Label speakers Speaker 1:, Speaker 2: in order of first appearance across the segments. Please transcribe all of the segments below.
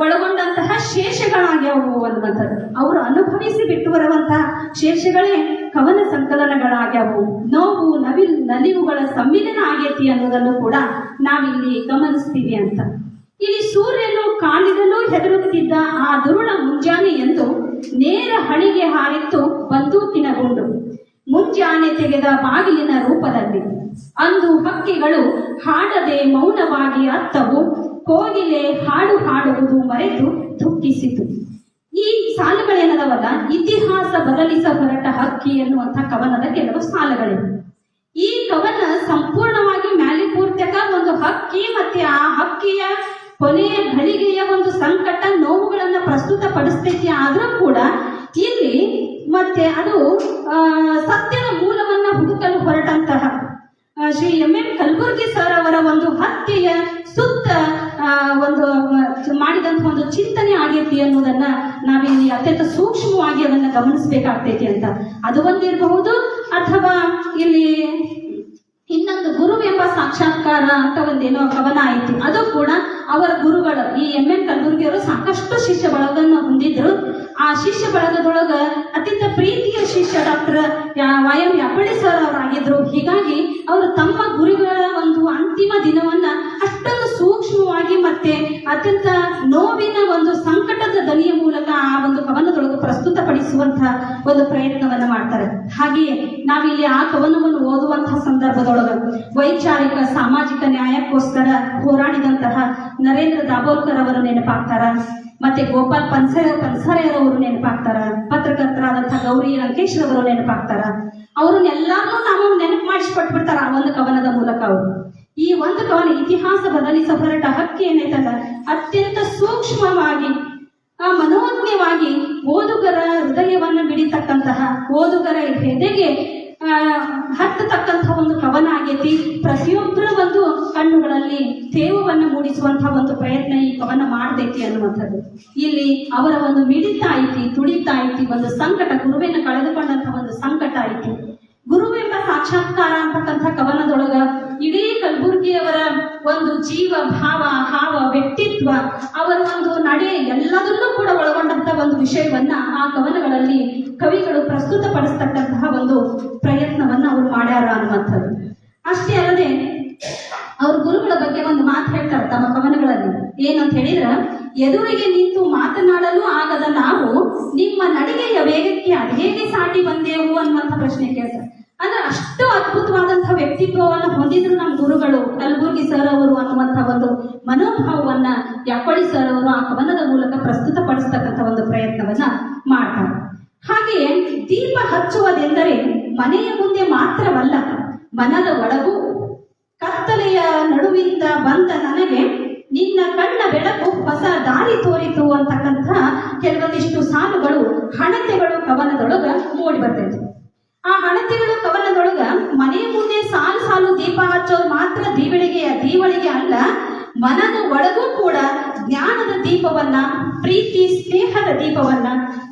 Speaker 1: ಒಳಗೊಂಡಂತಹ ಶೇಷಗಳಾಗ್ಯಾವು ಅನ್ನುವಂಥದ್ದು. ಅವರು ಅನುಭವಿಸಿ ಬಿಟ್ಟು ಬರುವಂತಹ ಶೇಷಗಳೇ ಕವನ ಸಂಕಲನಗಳಾಗ್ಯಾವು. ನೋವು, ನವಿಲ್, ನಲಿವುಗಳ ಸಮ್ಮಿಲನ ಆಗೇತಿ ಅನ್ನೋದನ್ನು ಕೂಡ ನಾವಿಲ್ಲಿ ಗಮನಿಸ್ತೀವಿ ಅಂತ. ಇಲ್ಲಿ ಸೂರ್ಯನು ಕಾಣಿಗಲು ಹೆದರುತ್ತಿದ್ದ ಆ ದುರುಳ ಮುಂಜಾನೆ ಎಂದು ನೇರ ಹಳಿಗೆ ಹಾರಿತ್ತು ಬಂದೂಕಿನ ಗುಂಡು ಮುಂಜಾನೆ ತೆಗೆದ ಬಾಗಿಲಿನ ರೂಪದಲ್ಲಿ. ಅಂದು ಹಕ್ಕಿಗಳು ಹಾಡದೆ ಮೌನವಾಗಿ ಅತ್ತವು. ಕೋಗಿಲೆ ಹಾಡು ಹಾಡುವುದು ಮರೆತು ದುಃಖಿಸಿತು. ಈ ಸಾಲುಗಳೇನದವಲ್ಲ ಇತಿಹಾಸ ಬದಲಿಸ ಹೊರಟ ಹಕ್ಕಿ ಎನ್ನುವಂಥ ಕವನದ ಕೆಲವು ಸಾಲುಗಳಿವೆ ಈ ಕವನ ಸಂಪೂರ್ಣವಾಗಿ ಮ್ಯಾಲಿಪೂರ್ತಕ ಒಂದು ಹಕ್ಕಿ ಮತ್ತೆ ಆ ಹಕ್ಕಿಯ ಕೊನೆಯ ಘಳಿಗೆಯ ಒಂದು ಸಂಕಟ ನೋವುಗಳನ್ನ ಪ್ರಸ್ತುತ ಪಡಿಸ್ತೈತಿ ಆದ್ರೂ ಕೂಡ ಇಲ್ಲಿ ಮತ್ತೆ ಅದು ಸತ್ಯದ ಮೂಲವನ್ನ ಹುಡುಕಲು ಹೊರಟಂತಹ Shri M M Kalburgi sir ಅವರ ಒಂದು ಹತ್ಯೆಯ ಸುತ್ತ ಒಂದು ಮಾಡಿದಂತ ಒಂದು ಚಿಂತನೆ ಆಗೈತಿ ಅನ್ನೋದನ್ನ ನಾವಿಲ್ಲಿ ಅತ್ಯಂತ ಸೂಕ್ಷ್ಮವಾಗಿ ಅದನ್ನ ಗಮನಿಸ್ಬೇಕಾಗ್ತೈತಿ ಅಂತ. ಅದು ಒಂದಿರಬಹುದು, ಅಥವಾ ಇಲ್ಲಿ ಇನ್ನೊಂದು ಗುರುವೆಂಬ ಸಾಕ್ಷಾತ್ಕಾರ ಅಂತ ಒಂದೇನೋ ಕವನ ಐತಿ ಅದು ಕೂಡ ಅವರ ಗುರುಗಳು, ಈ ಎಂ ಎನ್ ಕಲಬುರ್ಗಿಯವರು ಸಾಕಷ್ಟು ಶಿಷ್ಯ ಬಳಗವನ್ನು ಹೊಂದಿದ್ರು. ಆ ಶಿಷ್ಯ ಬಳಗದೊಳಗ ಅತ್ಯಂತ ಪ್ರೀತಿಯ ಶಿಷ್ಯ doctor Y M Yapalli sir ಅವರಾಗಿದ್ರು. ಹೀಗಾಗಿ ಅವರು ತಮ್ಮ ಗುರುಗಳ ಒಂದು ಅಂತಿಮ ದಿನವನ್ನ ಅಷ್ಟೊಂದು ಸೂಕ್ಷ್ಮವಾಗಿ ಮತ್ತೆ ಅತ್ಯಂತ ನೋವಿನ ಒಂದು ಸಂಕಟದ ದನಿಯ ಮೂಲಕ ಆ ಒಂದು ಕವನದೊಳಗೆ ಪ್ರಸ್ತುತಪಡಿಸುವಂತಹ ಒಂದು ಪ್ರಯತ್ನವನ್ನ ಮಾಡ್ತಾರೆ. ಹಾಗೆಯೇ ನಾವಿಲ್ಲಿ ಆ ಕವನವನ್ನು ಓದುವಂತಹ ಸಂದರ್ಭದೊಳಗ ವೈಚಾರಿಕ, ಸಾಮಾಜಿಕ ನ್ಯಾಯಕ್ಕೋಸ್ಕರ ಹೋರಾಡಿದಂತಹ ನರೇಂದ್ರ ದಾಬೋಲ್ಕರ್ ಅವರು ನೆನಪಾಗ್ತಾರ? ಮತ್ತೆ ಗೋಪಾಲ್ ಪನ್ಸರೆ ಅವರು ನೆನಪಾಗ್ತಾರ? ಪತ್ರಕರ್ತರಾದಂತಹ ಗೌರಿ ಲಂಕೇಶ್ ಅವರು ನೆನಪಾಗ್ತಾರ? ಅವ್ರನ್ನೆಲ್ಲಾನು ನಾವು ನೆನಪು ಮಾಡಿಸ್ಕೊಟ್ಬಿಡ್ತಾರ ಆ ಒಂದು ಕವನದ ಮೂಲಕ ಅವರು? ಈ ಒಂದು ಕವನ ಇತಿಹಾಸ ಬದಲಿಸ ಹೊರಟ ಹಕ್ಕಿ ಏನೈತಲ್ಲ ಅತ್ಯಂತ ಸೂಕ್ಷ್ಮವಾಗಿ, ಆ ಮನೋಜ್ಞವಾಗಿ ಓದುಗರ ಹೃದಯವನ್ನು ಬಿಡಿತಕ್ಕಂತಹ ಓದುಗರ ಎದೆಗೆ ಹತ್ತತಕ್ಕಂತಹ ಒಂದು ಕವನ ಆಗೈತಿ. ಪ್ರತಿಯೊಬ್ಬರ ಒಂದು ಕಣ್ಣುಗಳಲ್ಲಿ ತೇವವನ್ನು ಮೂಡಿಸುವಂತಹ ಒಂದು ಪ್ರಯತ್ನ ಈ ಕವನ ಮಾಡ್ತೈತಿ ಅನ್ನುವಂಥದ್ದು. ಇಲ್ಲಿ ಅವರ ಒಂದು ಮಿಡಿತ ಐತಿ, ತುಡಿತ ಐತಿ, ಒಂದು ಸಂಕಟ, ಗುರುವಿನ ಕಳೆದುಕೊಂಡಂತಹ ಒಂದು ಸಂಕಟ ಐತಿ. ಗುರುವೆಂಬ ಸಾಕ್ಷಾತ್ಕಾರ ಅಂತಕ್ಕಂಥ ಕವನದೊಳಗ ಇಡೀ ಕಲಬುರ್ಗಿಯವರ ಒಂದು ಜೀವ, ಭಾವ ಭಾವ ವ್ಯಕ್ತಿತ್ವ ಅವರ ಒಂದು ನಡೆ ಎಲ್ಲದನ್ನೂ ಕೂಡ ಒಳಗೊಂಡಂತ ಒಂದು ವಿಷಯವನ್ನ ಆ ಕವನಗಳಲ್ಲಿ ಕವಿಗಳು ಪ್ರಸ್ತುತಪಡಿಸ್ತಕ್ಕಂತಹ ಒಂದು ಪ್ರಯತ್ನವನ್ನ ಅವರು ಮಾಡ್ಯಾರ ಅನ್ನುವಂಥದ್ದು. ಅಷ್ಟೇ ಅಲ್ಲದೆ, ಅವ್ರ ಗುರುಗಳ ಬಗ್ಗೆ ಒಂದು ಮಾತು ಹೇಳ್ತಾರೆ ತಮ್ಮ ಕವನಗಳಲ್ಲಿ. ಏನಂತ ಹೇಳಿದ್ರ, ಎದುರಿಗೆ ನಿಂತು ಮಾತನಾಡಲು ಆಗದ ನಾವು ನಿಮ್ಮ ನಡಿಗೆಯ ವೇಗಕ್ಕೆ ಅದೇಗೆ ಸಾಟಿ ಬಂದೆವು? ಅನ್ನುವಂಥ ಪ್ರಶ್ನೆ ಕೇಳ್ತಾರೆ. ಅಂದ್ರೆ ಅಷ್ಟು ಅದ್ಭುತವಾದಂತಹ ವ್ಯಕ್ತಿತ್ವವನ್ನು ಹೊಂದಿದ್ರು ನಮ್ಮ ಗುರುಗಳು, ಕಲಬುರ್ಗಿ ಸರ್ ಅವರು ಅನ್ನುವಂಥ ಒಂದು ಮನೋಭಾವವನ್ನ ಯಾಕೊಳ್ಳಿ ಸರ್ ಅವರು ಆ ಕವನದ ಮೂಲಕ ಪ್ರಸ್ತುತಪಡಿಸ್ತಕ್ಕಂಥ ಒಂದು ಪ್ರಯತ್ನವನ್ನ ಮಾಡ್ತಾರೆ. ಹಾಗೆಯೇ ದೀಪ ಹಚ್ಚುವುದೆಂದರೆ ಮನೆಯ ಮುಂದೆ ಮಾತ್ರವಲ್ಲ, ಮನದ ಒಳಗೂ ಕತ್ತಲೆಯ ನಡುವಿಂದ ಬಂದ ನನಗೆ ನಿನ್ನ ಕಣ್ಣ ಬೆಳಕು ಹೊಸ ದಾರಿ ತೋರಿತು ಅಂತಕ್ಕಂಥ ಕೆಲವೊಂದಿಷ್ಟು ಸಾಲುಗಳು, ಹಣತೆಗಳು ಕವನದೊಳಗ ಮೂಡಿ ಬರ್ತೈತೆ ಆ ಹಣತೆಗಳ ಕವನದೊಳಗ ಮನೆಯ ಮುಂದೆ ಸಾಲು ಸಾಲು ದೀಪ ಹಚ್ಚೋದು ಮಾತ್ರ ದೀವಳಿಗೆ ದೀವಳಿಗೆ ಅಲ್ಲ, ಮನದ ಒಳಗೂ ಕೂಡ ಜ್ಞಾನದ ದೀಪವನ್ನ, ಪ್ರೀತಿ, ಸ್ನೇಹದ ದೀಪವನ್ನ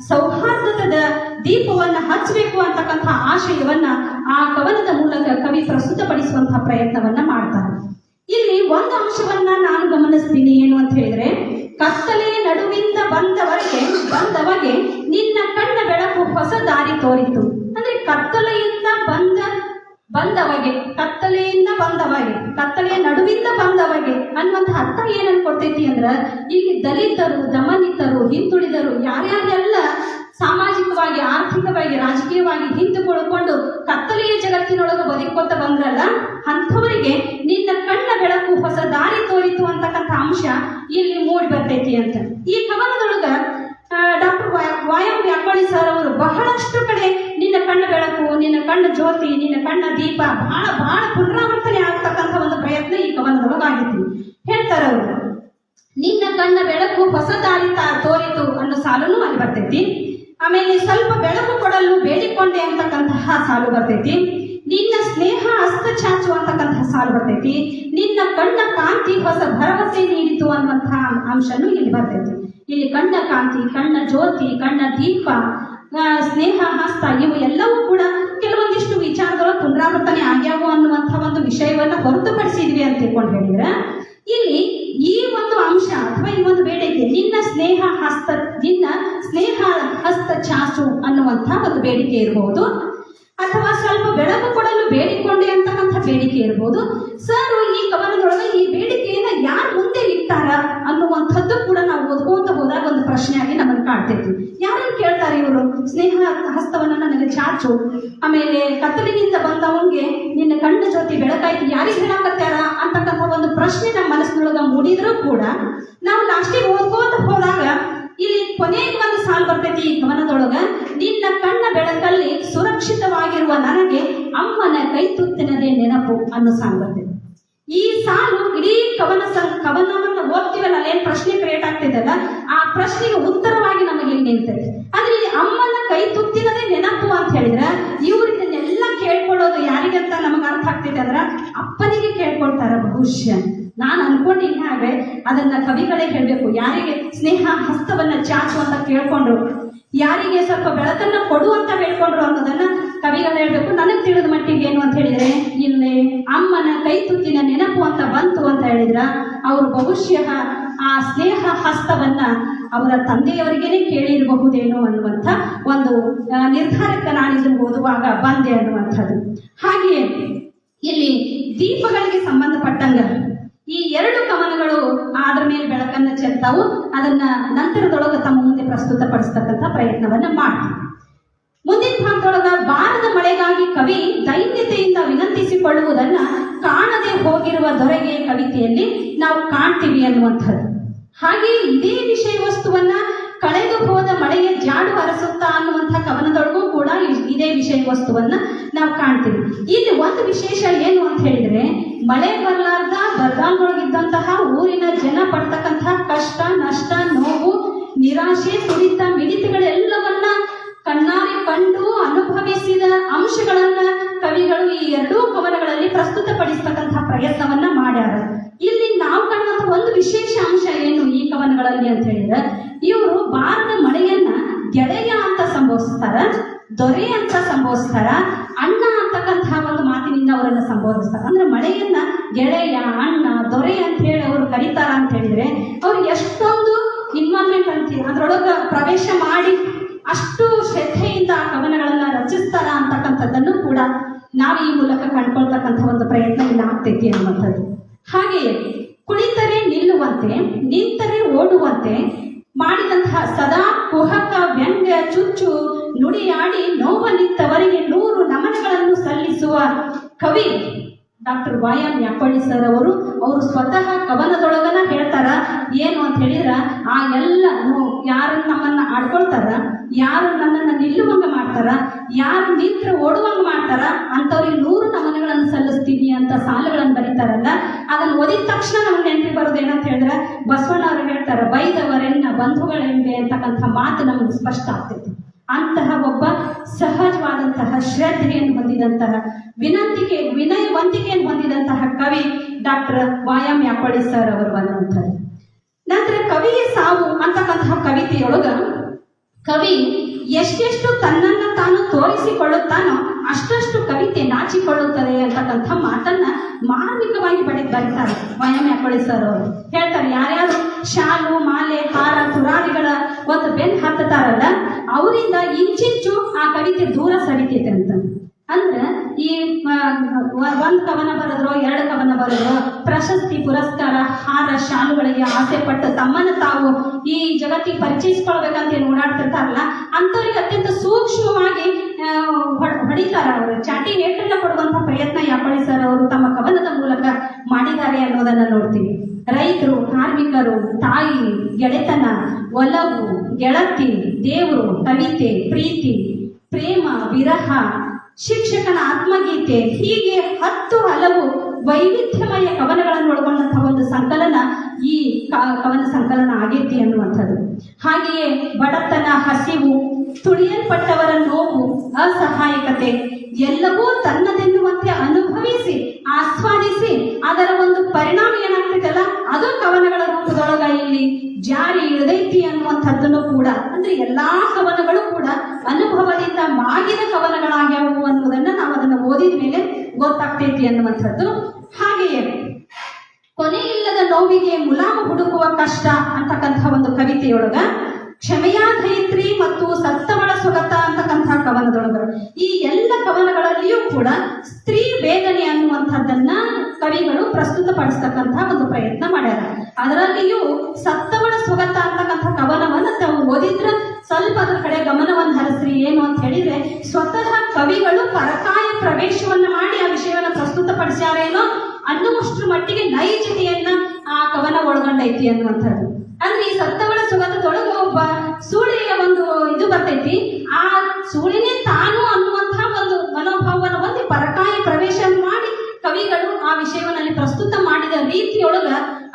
Speaker 1: ಸೌಹಾರ್ದದ ದೀಪವನ್ನ ಹಚ್ಚಬೇಕು ಅಂತಕ್ಕಂಥ ಆಶಯವನ್ನ ಆ ಕವನದ ಮೂಲಕ ಕವಿ ಪ್ರಸ್ತುತಪಡಿಸುವಂತಹ ಪ್ರಯತ್ನವನ್ನ ಮಾಡ್ತಾರೆ ಇಲ್ಲಿ ಒಂದು ಅಂಶವನ್ನ ನಾನು ಗಮನಿಸ್ತೀನಿ, ಏನು ಅಂತ ಹೇಳಿದ್ರೆ ಕತ್ತಲೆ ನಡುವಿಂದ ಬಂದವರಿಗೆ, ಬಂದವಗೆ ನಿನ್ನ ಕಣ್ಣ ಬೆಳಕು ಹೊಸ ದಾರಿ ತೋರಿತು. ಅಂದ್ರೆ ಕತ್ತಲೆಯಿಂದ ಬಂದ, ಬಂದವಗೆ, ಕತ್ತಲೆಯಿಂದ ಬಂದವಗೆ ಕತ್ತಲೆಯ ನಡುವಿಂದ ಬಂದವಗೆ ಅನ್ನುವಂಥ ಅರ್ಥ ಏನನ್ನು ಕೊಡ್ತೈತಿ ಅಂದ್ರ, ಇಲ್ಲಿ ದಲಿತರು, ದಮನಿತರು ಹಿಂದುಳಿದರು ಯಾರ್ಯಾರೆಲ್ಲ ಸಾಮಾಜಿಕವಾಗಿ, ಆರ್ಥಿಕವಾಗಿ, ರಾಜಕೀಯವಾಗಿ ಹಿಂದುಕೊಳ್ಕೊಂಡು ಕತ್ತಲೆಯ ಜಗತ್ತಿನೊಳಗೆ ಬದುಕೋತ ಬಂದ್ರಲ್ಲ, ಅಂಥವರಿಗೆ ನಿನ್ನ ಕಣ್ಣ ಬೆಳಕು ಹೊಸ ದಾರಿ ತೋರಿತು ಅಂತಕ್ಕಂಥ ಅಂಶ ಇಲ್ಲಿ ಮೂಡಿ ಬರ್ತೈತಿ ಅಂತ. ಈ ಕವನದೊಳಗ ಡಾಕ್ಟರ್ ವಾಯಂ ವ್ಯಾಪಾಳಿ ಸರ್ ಅವರು ಬಹಳಷ್ಟು ಕಡೆ ನಿನ್ನ ಕಣ್ಣ ಬೆಳಕು, ನಿನ್ನ ಕಣ್ಣ ಜ್ಯೋತಿ, ನಿನ್ನ ಕಣ್ಣ ದೀಪ ಬಹಳ ಬಹಳ ಪುನರಾವರ್ತನೆ ಆಗ್ತಕ್ಕಂಥ ಒಂದು ಪ್ರಯತ್ನ ಈ ಕವನದೊಳಗಾಗಿತ್ತು. ಹೇಳ್ತಾರೆ ಅವರು, ನಿನ್ನ ಕಣ್ಣ ಬೆಳಕು ಹೊಸ ದಾರಿ ತೋರಿತು ಅನ್ನೋ ಸಾಲನು ಅಲ್ಲಿ ಬರ್ತೈತಿ. ಆಮೇಲೆ ಸ್ವಲ್ಪ ಬೆಳಕು ಕೊಡಲು ಬೇಡಿಕೊಂಡೆ ಅಂತಕ್ಕಂತಹ ಸಾಲು ಬರ್ತೈತಿ. ನಿನ್ನ ಸ್ನೇಹ ಹಸ್ತ ಚಾಚು ಅಂತಕ್ಕಂತಹ ಸಾಲು ಬರ್ತೈತಿ. ನಿನ್ನ ಕಣ್ಣ ಕಾಂತಿ ಹೊಸ ಭರವಸೆ ನೀಡಿತು ಅನ್ನುವಂತಹ ಅಂಶನು ಇಲ್ಲಿ ಬರ್ತೈತಿ. ಇಲ್ಲಿ ಕಣ್ಣ ಕಾಂತಿ, ಕಣ್ಣ ಜ್ಯೋತಿ, ಕಣ್ಣ ದೀಪ ಸ್ನೇಹ, ಹಸ್ತ ಇವು ಎಲ್ಲವೂ ಕೂಡ ಕೆಲವೊಂದಿಷ್ಟು ವಿಚಾರಗಳು ಪುನರಾವರ್ತನೆ ಆಗ್ಯಾವು ಅನ್ನುವಂಥ ಒಂದು ವಿಷಯವನ್ನ ಹೊರತುಪಡಿಸಿದ್ವಿ ಅಂತ ತಿಳ್ಕೊಂಡು ಹೇಳಿದ್ರೆ. ಇಲ್ಲಿ ಈ ಒಂದು ಅಂಶ ಅಥವಾ ಈ ಒಂದು ಬೇಡಿಕೆ ನಿನ್ನ ಅನ್ನುವಂಥ ಒಂದು ಬೇಡಿಕೆ ಇರಬಹುದು ಅಥವಾ ಸ್ವಲ್ಪ ಬೆಳಕು ಕೊಡಲು ಬೇಡಿಕೊಂಡೆ ಅಂತಕ್ಕಂಥ ಬೇಡಿಕೆ ಇರಬಹುದು ಸರ್ ಈ ಕವನದೊಳಗೆ ಈ ಬೇಡಿಕೆಯನ್ನ ಯಾರು ಮುಂದೆ ಇಟ್ಟಾರ ಅನ್ನುವಂಥದ್ದು ಕೂಡ ನಾವು ಓದ್ಕೊಂತ ಹೋದಾಗ ಒಂದು ಪ್ರಶ್ನೆಯಾಗಿ ನಮ್ಮನ್ನು ಕಾಡ್ತೈತಿ ಯಾರನ್ನು ಕೇಳ್ತಾರೆ ಇವರು? ಸ್ನೇಹ, ಹಸ್ತವನ್ನ ನನಗೆ ಚಾಚು. ಆಮೇಲೆ ಕತ್ತಲಿನಿಂದ ಬಂದವನ್ಗೆ ನಿನ್ನ ಕಣ್ಣ ಜೊತೆ ಬೆಳಕಾಯ್ತು. ಯಾರಿಗೆ ಹೇಳಕತ್ತಾರ ಅಂತಕ್ಕಂಥ ಒಂದು ಪ್ರಶ್ನೆ ನಮ್ಮ ಮನಸ್ಸಿನೊಳಗ ಮೂಡಿದ್ರೂ ಕೂಡ ನಾವು ಲಾಸ್ಟಿಗೆ ಓದ್ಕೋತ ಹೋದಾಗ ಇಲ್ಲಿ ಕೊನೆಗೆ ಒಂದು ಸಾಲು ಬರ್ತೈತಿ ಈ ನಿನ್ನ ಕಣ್ಣ ಬೆಳಕಲ್ಲಿ ಸುರಕ್ಷಿತವಾಗಿರುವ ನನಗೆ ಅಮ್ಮನ ಕೈ ತುತ್ತಿನದೇ ನೆನಪು ಅನ್ನೋ ಸಾಲು ಬರ್ತೈತಿ ಈ ಸಾಲು ಇಡೀ ಕವನ ಕವನವನ್ನ ಓದ್ತೀವಲ್ಲ ಏನ್ ಪ್ರಶ್ನೆ ಕ್ರಿಯೇಟ್ ಆಗ್ತಿದೆಯಲ್ಲ? ಆ ಪ್ರಶ್ನೆಗೆ ಉತ್ತರವಾಗಿ ನಮಗೆ ಇಲ್ಲಿ ನಿಲ್ತದೆ ಆದ್ರೆ ಇಲ್ಲಿ ಅಮ್ಮನ ಕೈ ತುತ್ತಿನದೇ ನೆನಪು ಅಂತ ಹೇಳಿದ್ರೆ ಇವ್ರು ಇದನ್ನೆಲ್ಲ ಕೇಳ್ಕೊಳ್ಳೋದು ಯಾರಿಗಂತ ನಮಗೆ ಅರ್ಥ ಆಗ್ತಿದೆ ಅಂದ್ರ ಅಪ್ಪನಿಗೆ ಕೇಳ್ಕೊಳ್ತಾರ ಬಹುಷ್ಯ ನಾನು ಅನ್ಕೊಂಡಿದ್ದ ಹಾಗೆ, ಅದನ್ನ ಕವಿಗಳೇ ಹೇಳ್ಬೇಕು. ಯಾರಿಗೆ? ಸ್ನೇಹ, ಹಸ್ತವನ್ನ ಚಾಚು ಅಂತ ಕೇಳ್ಕೊಂಡ್ರು ಯಾರಿಗೆ ಸ್ವಲ್ಪ ಬೆಳಕನ್ನ ಕೊಡು ಅಂತ ಹೇಳ್ಕೊಂಡ್ರು ಅನ್ನೋದನ್ನ ಕವಿಗಳು ಹೇಳ್ಬೇಕು. ನನಗೆ ತಿಳಿದ ಮಟ್ಟಿಗೆ ಏನು ಅಂತ ಹೇಳಿದ್ರೆ, ಇಲ್ಲಿ ಅಮ್ಮನ ಕೈ ತುತ್ತಿನ ನೆನಪು ಅಂತ ಬಂತು ಅಂತ ಹೇಳಿದ್ರ, ಅವರು ಬಹುಶಃ ಆ ಸ್ನೇಹ ಹಸ್ತವನ್ನ ಅವರ ತಂದೆಯವರಿಗೇನೆ ಕೇಳಿರಬಹುದೇನೋ ಅನ್ನುವಂಥ ಒಂದು ನಿರ್ಧಾರಕ್ಕೆ ನಾನು ಇದನ್ನು ಓದುವಾಗ ಬಂದೆ ಅನ್ನುವಂಥದ್ದು. ಹಾಗೆಯೇ ಇಲ್ಲಿ ದೀಪಗಳಿಗೆ ಸಂಬಂಧಪಟ್ಟಂಗ ಈ ಎರಡು ಕವನಗಳು ಆದ್ರ ಮೇಲೆ ಬೆಳಕನ್ನ ಚೆಲ್ತಾವು. ಅದನ್ನ ನಂತರದೊಳಗೆ ತಮ್ಮ ಮುಂದೆ ಪ್ರಸ್ತುತಪಡಿಸ್ತಕ್ಕಂಥ ಪ್ರಯತ್ನವನ್ನ ಮಾಡ್ತೀವಿ. ಮುಂದಿನ ಭಾಗದೊಳಗ ಬಾರದ ಮಳೆಗಾಗಿ ಕವಿ ದೈನ್ಯತೆಯಿಂದ ವಿನಂತಿಸಿಕೊಳ್ಳುವುದನ್ನ ಕಾಣದೆ ಹೋಗಿರುವ ದೊರೆಗೆ ಕವಿತೆಯಲ್ಲಿ ನಾವು ಕಾಣ್ತೀವಿ ಅನ್ನುವಂಥದ್ದು. ಹಾಗೆ ಇದೇ ವಿಷಯ ವಸ್ತುವನ್ನ ಕಳೆದು ಹೋದ ಮಳೆಯ ಜಾಡು ಅರಸುತ್ತಾ ಅನ್ನುವಂತಹ ಕವನದೊಳಗೂ ಕೂಡ ಇದೇ ವಿಷಯ ವಸ್ತುವನ್ನ ನಾವು ಕಾಣ್ತೀವಿ. ಇಲ್ಲಿ ಒಂದು ವಿಶೇಷ ಏನು ಅಂತ ಹೇಳಿದ್ರೆ, ಮಳೆ ಬರಲಾರ್ದ ಬರಗಾಲದೊಳಗಿದ್ದಂತಹ ಊರಿನ ಜನ ಪಡ್ತಕ್ಕಂತಹ ಕಷ್ಟ, ನಷ್ಟ, ನೋವು, ನಿರಾಶೆ ತುಡಿತ ಮಿಡಿತಗಳೆಲ್ಲವನ್ನ ಕಣ್ಣಾರೆ ಕಂಡು ಅನುಭವಿಸಿದ ಅಂಶಗಳನ್ನ ಕವಿಗಳು ಈ ಎರಡೂ ಕವನಗಳಲ್ಲಿ ಪ್ರಸ್ತುತಪಡಿಸ್ತಕ್ಕಂಥ ಪ್ರಯತ್ನವನ್ನ ಮಾಡ್ಯಾರ. ಇಲ್ಲಿ ನಾವು ಕಾಣುವಂತ ಒಂದು ವಿಶೇಷ ಅಂಶ ಏನು ಈ ಕವನಗಳಲ್ಲಿ ಅಂತ ಹೇಳಿದ್ರೆ ಇವರು ಬಾರದ ಮಳೆಯನ್ನ ಗೆಳೆಯ ಅಂತ ಸಂಬೋಧಿಸ್ತಾರ ದೊರೆ ಅಂತ ಸಂಬೋಧಿಸ್ತಾರ ಅಣ್ಣ ಅಂತಕ್ಕಂಥ ಒಂದು ಮಾತಿನಿಂದ ಅವರನ್ನ ಸಂಬೋಧಿಸ್ತಾರ ಅಂದ್ರೆ ಮಳೆಯನ್ನ ಗೆಳೆಯ ಅಣ್ಣ ದೊರೆ ಅಂತ ಹೇಳಿ ಅವರು ಕರೀತಾರ ಅಂತ ಹೇಳಿದ್ರೆ ಅವ್ರು ಎಷ್ಟೊಂದು ಇನ್ವಾಲ್ವ್ಮೆಂಟ್ ಅಂತೀವಿ ಅದ್ರೊಳಗ ಪ್ರವೇಶ ಮಾಡಿ ಅಷ್ಟು ಶ್ರದ್ಧೆಯಿಂದ ಆ ಕವನಗಳನ್ನ ರಚಿಸ್ತಾರ ಅಂತಕ್ಕಂಥದ್ದನ್ನು ಕೂಡ ನಾವು ಈ ಮೂಲಕ ಕಂಡ್ಕೊಳ್ತಕ್ಕಂಥ ಒಂದು ಪ್ರಯತ್ನ ಇಲ್ಲಿ ಆಗ್ತೈತಿ ಅನ್ನುವಂಥದ್ದು ಹಾಗೆಯೇ ಕುಳಿತರೆ ನಿಲ್ಲುವಂತೆ ನಿಂತರೆ ಓಡುವಂತೆ ಮಾಡಿದಂತಹ ಸದಾ ಕುಹಕ ವ್ಯಂಗ್ಯ ಚುಚ್ಚು ನುಡಿಯಾಡಿ ನೋವನಿತ್ತವರಿಗೆ ನೂರು ನಮನಗಳನ್ನು ಸಲ್ಲಿಸುವ ಕವಿ ಡಾಕ್ಟರ್ ವಾಯಂ ಯಾಕೊಳ್ಳಿ ಸರ್ ಅವರು ಅವರು ಸ್ವತಃ ಕವನದೊಳಗನ ಹೇಳ್ತಾರ, ಏನು ಅಂತ ಹೇಳಿದ್ರ, ಆ ಎಲ್ಲ ಯಾರು ನಮ್ಮನ್ನ ಆಡ್ಕೊಳ್ತಾರ, ಯಾರು ನನ್ನನ್ನ ನಿಲ್ಲುವಂಗ ಮಾಡ್ತಾರ, ಯಾರು ನಿಂತ್ರ ಓಡುವಂಗ ಮಾಡ್ತಾರ ಅಂತವ್ರಿಗೆ ನೂರು ನಮನಗಳನ್ನು ಸಲ್ಲಿಸ್ತೀನಿ ಅಂತ ಸಾಲುಗಳನ್ನು ಬರೀತಾರಲ್ಲ, ಅದನ್ನ ಓದಿದ ತಕ್ಷಣ ನಮ್ಗೆ ನೆನಪಿ ಬರೋದು ಏನಂತ ಹೇಳಿದ್ರೆ, ಬಸವಣ್ಣ ಅವ್ರು ಹೇಳ್ತಾರ, ಬೈದವರೆನ್ನ ಬಂಧುಗಳೆಂಬೆ ಅಂತಕ್ಕಂಥ ಮಾತು ನಮ್ಗೆ ಸ್ಪಷ್ಟ ಆಗ್ತೈತಿ ಅಂತಹ ಒಬ್ಬ ಸಹಜವಾದಂತಹ ಶ್ರದ್ಧೆಯನ್ನು ಹೊಂದಿದಂತಹ ವಿನಂತಿಕೆ ವಿನಯವಂತಿಕೆಯನ್ನು ಹೊಂದಿದಂತಹ ಕವಿ ಡಾಕ್ಟರ್ ವಾಯಾಮ್ ಯಾಪಳಿ ಸರ್ ಅವರು ಅನ್ನುವಂಥದ್ದು ನಂತರ ಕವಿಯ ಸಾವು ಅಂತಕ್ಕಂತಹ ಕವಿತೆಯೊಳಗ ಕವಿ ಎಷ್ಟೆಷ್ಟು ತನ್ನನ್ನು ತಾನು ತೋರಿಸಿಕೊಳ್ಳುತ್ತಾನೋ ಅಷ್ಟಷ್ಟು ಕವಿತೆ ನಾಚಿಕೊಳ್ಳುತ್ತದೆ ಅಂತಕ್ಕಂಥ ಮಾತನ್ನ ಮಾರ್ಮಿಕವಾಗಿ ಬಡಿ ಬರೀತಾರೆ ವಯಂ ಯಾಕೊಳ್ಳಿ ಸರ್ ಹೇಳ್ತಾರೆ, ಯಾರ್ಯಾರು ಶಾಲು, ಮಾಲೆ, ಹಾರ, ತುರಾರಿಗಳ ಒಂದು ಬೆನ್ ಹತ್ತತಾರಲ್ಲ ಅವರಿಂದ ಇಂಚಿಂಚು ಆ ಕವಿತೆ ದೂರ ಸರಿತೈತೆ ಅಂತ. ಅಂದ್ರೆ ಈ ಒಂದು ಕವನ ಬರೆದ್ರೋ, ಎರಡು ಕವನ ಬರೆದ್ರೋ, ಪ್ರಶಸ್ತಿ, ಪುರಸ್ಕಾರ, ಹಾರ, ಶಾಲುಗಳಿಗೆ ಆಸೆ ಪಟ್ಟು ತಮ್ಮನ್ನು ತಾವು ಈ ಜಗತ್ತಿಗೆ ಪರಿಚಯಿಸ್ಕೊಳ್ಬೇಕಂತ ಏನು ಓಡಾಡ್ತಿರ್ತಾರಲ್ಲ, ಅಂಥವ್ರಿಗೆ ಅತ್ಯಂತ ಸೂಕ್ಷ್ಮವಾಗಿ ಹೊಡಿತಾರ ಅವರು. ಚಾಟಿ ಏಟೆಲ್ಲ ಕೊಡುವಂತ ಪ್ರಯತ್ನ ಯಾಕೊಳ್ಳಿ ಸರ್ ಅವರು ತಮ್ಮ ಕವನದ ಮೂಲಕ ಮಾಡಿದ್ದಾರೆ ಅನ್ನೋದನ್ನ ನೋಡ್ತೀವಿ. ರೈತರು, ಕಾರ್ಮಿಕರು, ತಾಯಿ, ಗೆಳೆತನ, ಒಲವು, ಗೆಳತಿ, ದೇವರು, ಕವಿತೆ, ಪ್ರೀತಿ, ಪ್ರೇಮ, ವಿರಹ ಶಿಕ್ಷಕನ ಆತ್ಮಗೀತೆ ಹೀಗೆ ಹತ್ತು ಹಲವು ವೈವಿಧ್ಯಮಯ ಕವನಗಳನ್ನು ಒಳಗೊಂಡಂತಹ ಒಂದು ಸಂಕಲನ ಈ ಕವನ ಸಂಕಲನ ಆಗೈತಿ ಅನ್ನುವಂಥದ್ದು. ಹಾಗೆಯೇ ಬಡತನ, ಹಸಿವು, ತುಳಿಯಲ್ಪಟ್ಟವರ ನೋವು, ಅಸಹಾಯಕತೆ ಎಲ್ಲವೂ ತನ್ನದೆನ್ನುವಂತೆ ಅನುಭವಿಸಿ ಆಸ್ವಾದಿಸಿ, ಅದರ ಒಂದು ಪರಿಣಾಮ ಏನಾಗ್ತೈತಲ್ಲ, ಅದು ಕವನಗಳ ರೂಪದೊಳಗ ಇಲ್ಲಿ ಜಾರಿ ಇಳಿದೈತಿ ಅನ್ನುವಂಥದ್ದನ್ನು ಕೂಡ, ಅಂದ್ರೆ ಎಲ್ಲಾ ಕವನಗಳು ಕೂಡ ಅನುಭವದಿಂದ ಮಾಗಿದ ಕವನಗಳಾಗ್ಯಾವು ಅನ್ನುವುದನ್ನ ನಾವು ಅದನ್ನು ಓದಿದ ಮೇಲೆ ಗೊತ್ತಾಗ್ತೈತಿ ಅನ್ನುವಂಥದ್ದು. ಹಾಗೆಯೇ, ಕೊನೆಯಿಲ್ಲದ ನೋವಿಗೆ ಮುಲಾಮು ಹುಡುಕುವ ಕಷ್ಟ ಅಂತಕ್ಕಂಥ ಒಂದು ಕವಿತೆಯೊಳಗ ಕ್ಷಮೆಯ ಮತ್ತು ಸತ್ತವಳ ಸೊಗತ ಅಂತಕ್ಕಂತಹ ಕವನದೊಳಗ ಈ ಎಲ್ಲ ಕವನಗಳಲ್ಲಿಯೂ ಕೂಡ ಸ್ತ್ರೀ ವೇದನೆ ಅನ್ನುವಂಥದ್ದನ್ನ ಕವಿಗಳು ಪ್ರಸ್ತುತಪಡಿಸ್ತಕ್ಕಂತಹ ಒಂದು ಪ್ರಯತ್ನ ಮಾಡ್ಯಾರ. ಅದರಲ್ಲಿಯೂ ಸತ್ತವಳ ಸ್ವಗತ ಅಂತಕ್ಕಂಥ ಕವನವನ್ನ ತಾವು ಓದಿದ್ರ ಸ್ವಲ್ಪ ಅದ್ರ ಕಡೆ ಗಮನವನ್ನು ಹರಿಸ್ರಿ, ಏನು ಅಂತ ಹೇಳಿದ್ರೆ ಸ್ವತಃ ಕವಿಗಳು ಪರಕಾಯ ಪ್ರವೇಶವನ್ನ ಮಾಡಿ ಆ ವಿಷಯವನ್ನ ಪ್ರಸ್ತುತಪಡಿಸ್ಯಾರೇನೋ ಅನ್ನುವಷ್ಟರ ಮಟ್ಟಿಗೆ ನೈಜತೆಯನ್ನ ಆ ಕವನ ಒಳಗೊಂಡೈತಿ ಅನ್ನುವಂಥದ್ದು. ಅಂದ್ರೆ ಈ ಸತ್ತವಳ ಸುಗಂಧದೊಳಗೆ ಆ ಸುಳಿನೇ ತಾನು ಅನ್ನುವಂತಹ ಒಂದು ಮನೋಭಾವವನ್ನು ಒಂದು ಪರಕಾಯ ಪ್ರವೇಶ ಮಾಡಿ ಕವಿಗಳು ಆ ವಿಷಯವನ್ನಲ್ಲಿ ಪ್ರಸ್ತುತ ಮಾಡಿದ ರೀತಿಯೊಳಗ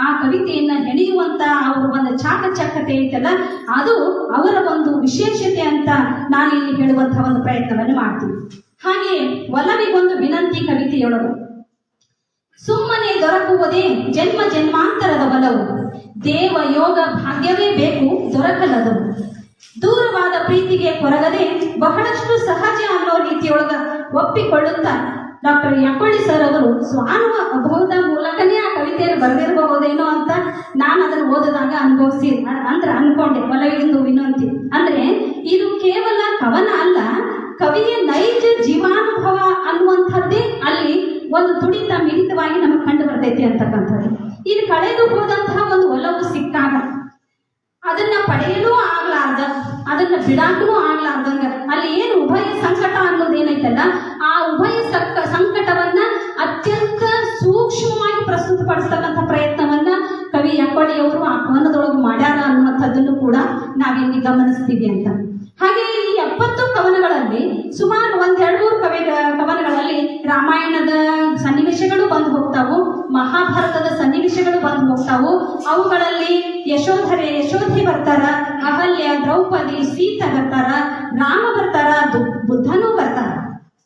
Speaker 1: ಆ ಕವಿತೆಯನ್ನ ಹೆಣೆಯುವಂತ ಅವರ ಒಂದು ಚಾಕಚಕ್ಯತೆ ಐತಲ್ಲ, ಅದು ಅವರ ಒಂದು ವಿಶೇಷತೆ ಅಂತ ನಾನು ಇಲ್ಲಿ ಹೇಳುವಂತಹ ಒಂದು ಪ್ರಯತ್ನವನ್ನು ಮಾಡ್ತೀನಿ. ಹಾಗೆ ಒಲವಿಗೊಂದು ವಿನಂತಿ ಕವಿತೆಯೊಳಗು. ಸುಮ್ಮನೆ ದೊರಕುವುದೇ ಜನ್ಮ ಜನ್ಮಾಂತರದ ಬಲವು ದೇವ ಯೋಗ ಭಾಗ್ಯವೇ ಬೇಕು, ದೊರಕಲದು. ದೂರವಾದ ಪ್ರೀತಿಗೆ ಕೊರಗದೆ ಬಹಳಷ್ಟು ಸಹಜ ಅನ್ನೋ ರೀತಿಯೊಳಗ ಒಪ್ಪಿಕೊಳ್ಳುತ್ತಾ ಡಾಕ್ಟರ್ ಯಕೊಳ್ಳಿ ಸರ್ ಅವರು ಸ್ವಾನುಭವದ ಮೂಲಕನೇ ಆ ಕವಿತೆಯನ್ನು ಬರೆದಿರಬಹುದೇನೋ ಅಂತ ನಾನು ಅದನ್ನು ಓದಿದಾಗ ಅನುಭವಿಸಿ ಅಂದ್ರೆ ಅನ್ಕೊಂಡೆ ಒಲವಿಂದು ವಿನಂತಿ. ಅಂದ್ರೆ ಇದು ಕೇವಲ ಕವನ ಅಲ್ಲ, ಕವಿಯ ನೈಜ ಜೀವಾನುಭವ ಅನ್ನುವಂಥದ್ದೇ ಅಲ್ಲಿ ಒಂದು ತುಡಿತ ಮಿಡಿತವಾಗಿ ನಮಗೆ ಕಂಡು ಬರ್ತೈತಿ ಅಂತಕ್ಕಂಥದ್ದು. ಇಲ್ಲಿ ಕಳೆದು ಹೋದಂತಹ ಒಂದು ಒಲವು ಸಿಕ್ಕಾಗ ಅದನ್ನ ಪಡೆಯಲು ಆಗ್ಲಾರ್ದ, ಅದನ್ನ ಬಿಡಾಕೂ ಆಗ್ಲಾರ್ದಂಗ. ಅಲ್ಲಿ ಏನು ಉಭಯ ಸಂಕಟ ಅನ್ನೋದು ಏನೈತಲ್ಲ, ಆ ಉಭಯ ಸಂಕ ಸಂಕಟವನ್ನ ಅತ್ಯಂತ ಸೂಕ್ಷ್ಮವಾಗಿ ಪ್ರಸ್ತುತಪಡಿಸ್ತಕ್ಕಂಥ ಪ್ರಯತ್ನವನ್ನ ಕವಿ ಯಕ್ಕೊಳ್ಳಿಯವರು ಆ ಕವನದೊಳಗೆ ಮಾಡ್ಯಾರ ಅನ್ನುವಂಥದ್ದನ್ನು ಕೂಡ ನಾವಿಲ್ಲಿ ಗಮನಿಸ್ತೀವಿ ಅಂತ. ಹಾಗೆ ಈ ಎಪ್ಪತ್ತು ಕವನಗಳಲ್ಲಿ ಸುಮಾರು ಒಂದೆರಡು ಮೂರು ಕವಿ ಕವನಗಳಲ್ಲಿ ರಾಮಾಯಣದ ಸನ್ನಿವೇಶಗಳು ಬಂದು ಹೋಗ್ತಾವು, ಮಹಾಭಾರತದ ಸನ್ನಿವೇಶಗಳು ಬಂದು ಹೋಗ್ತಾವು. ಅವುಗಳಲ್ಲಿ ಯಶೋಧರೆ, ಯಶೋಧಿ ಬರ್ತಾರ, ಅಹಲ್ಯ, ದ್ರೌಪದಿ, ಸೀತಾ ಬರ್ತಾರ, ರಾಮ ಬರ್ತಾರ ಬುದ್ಧನೂ ಬರ್ತಾರ.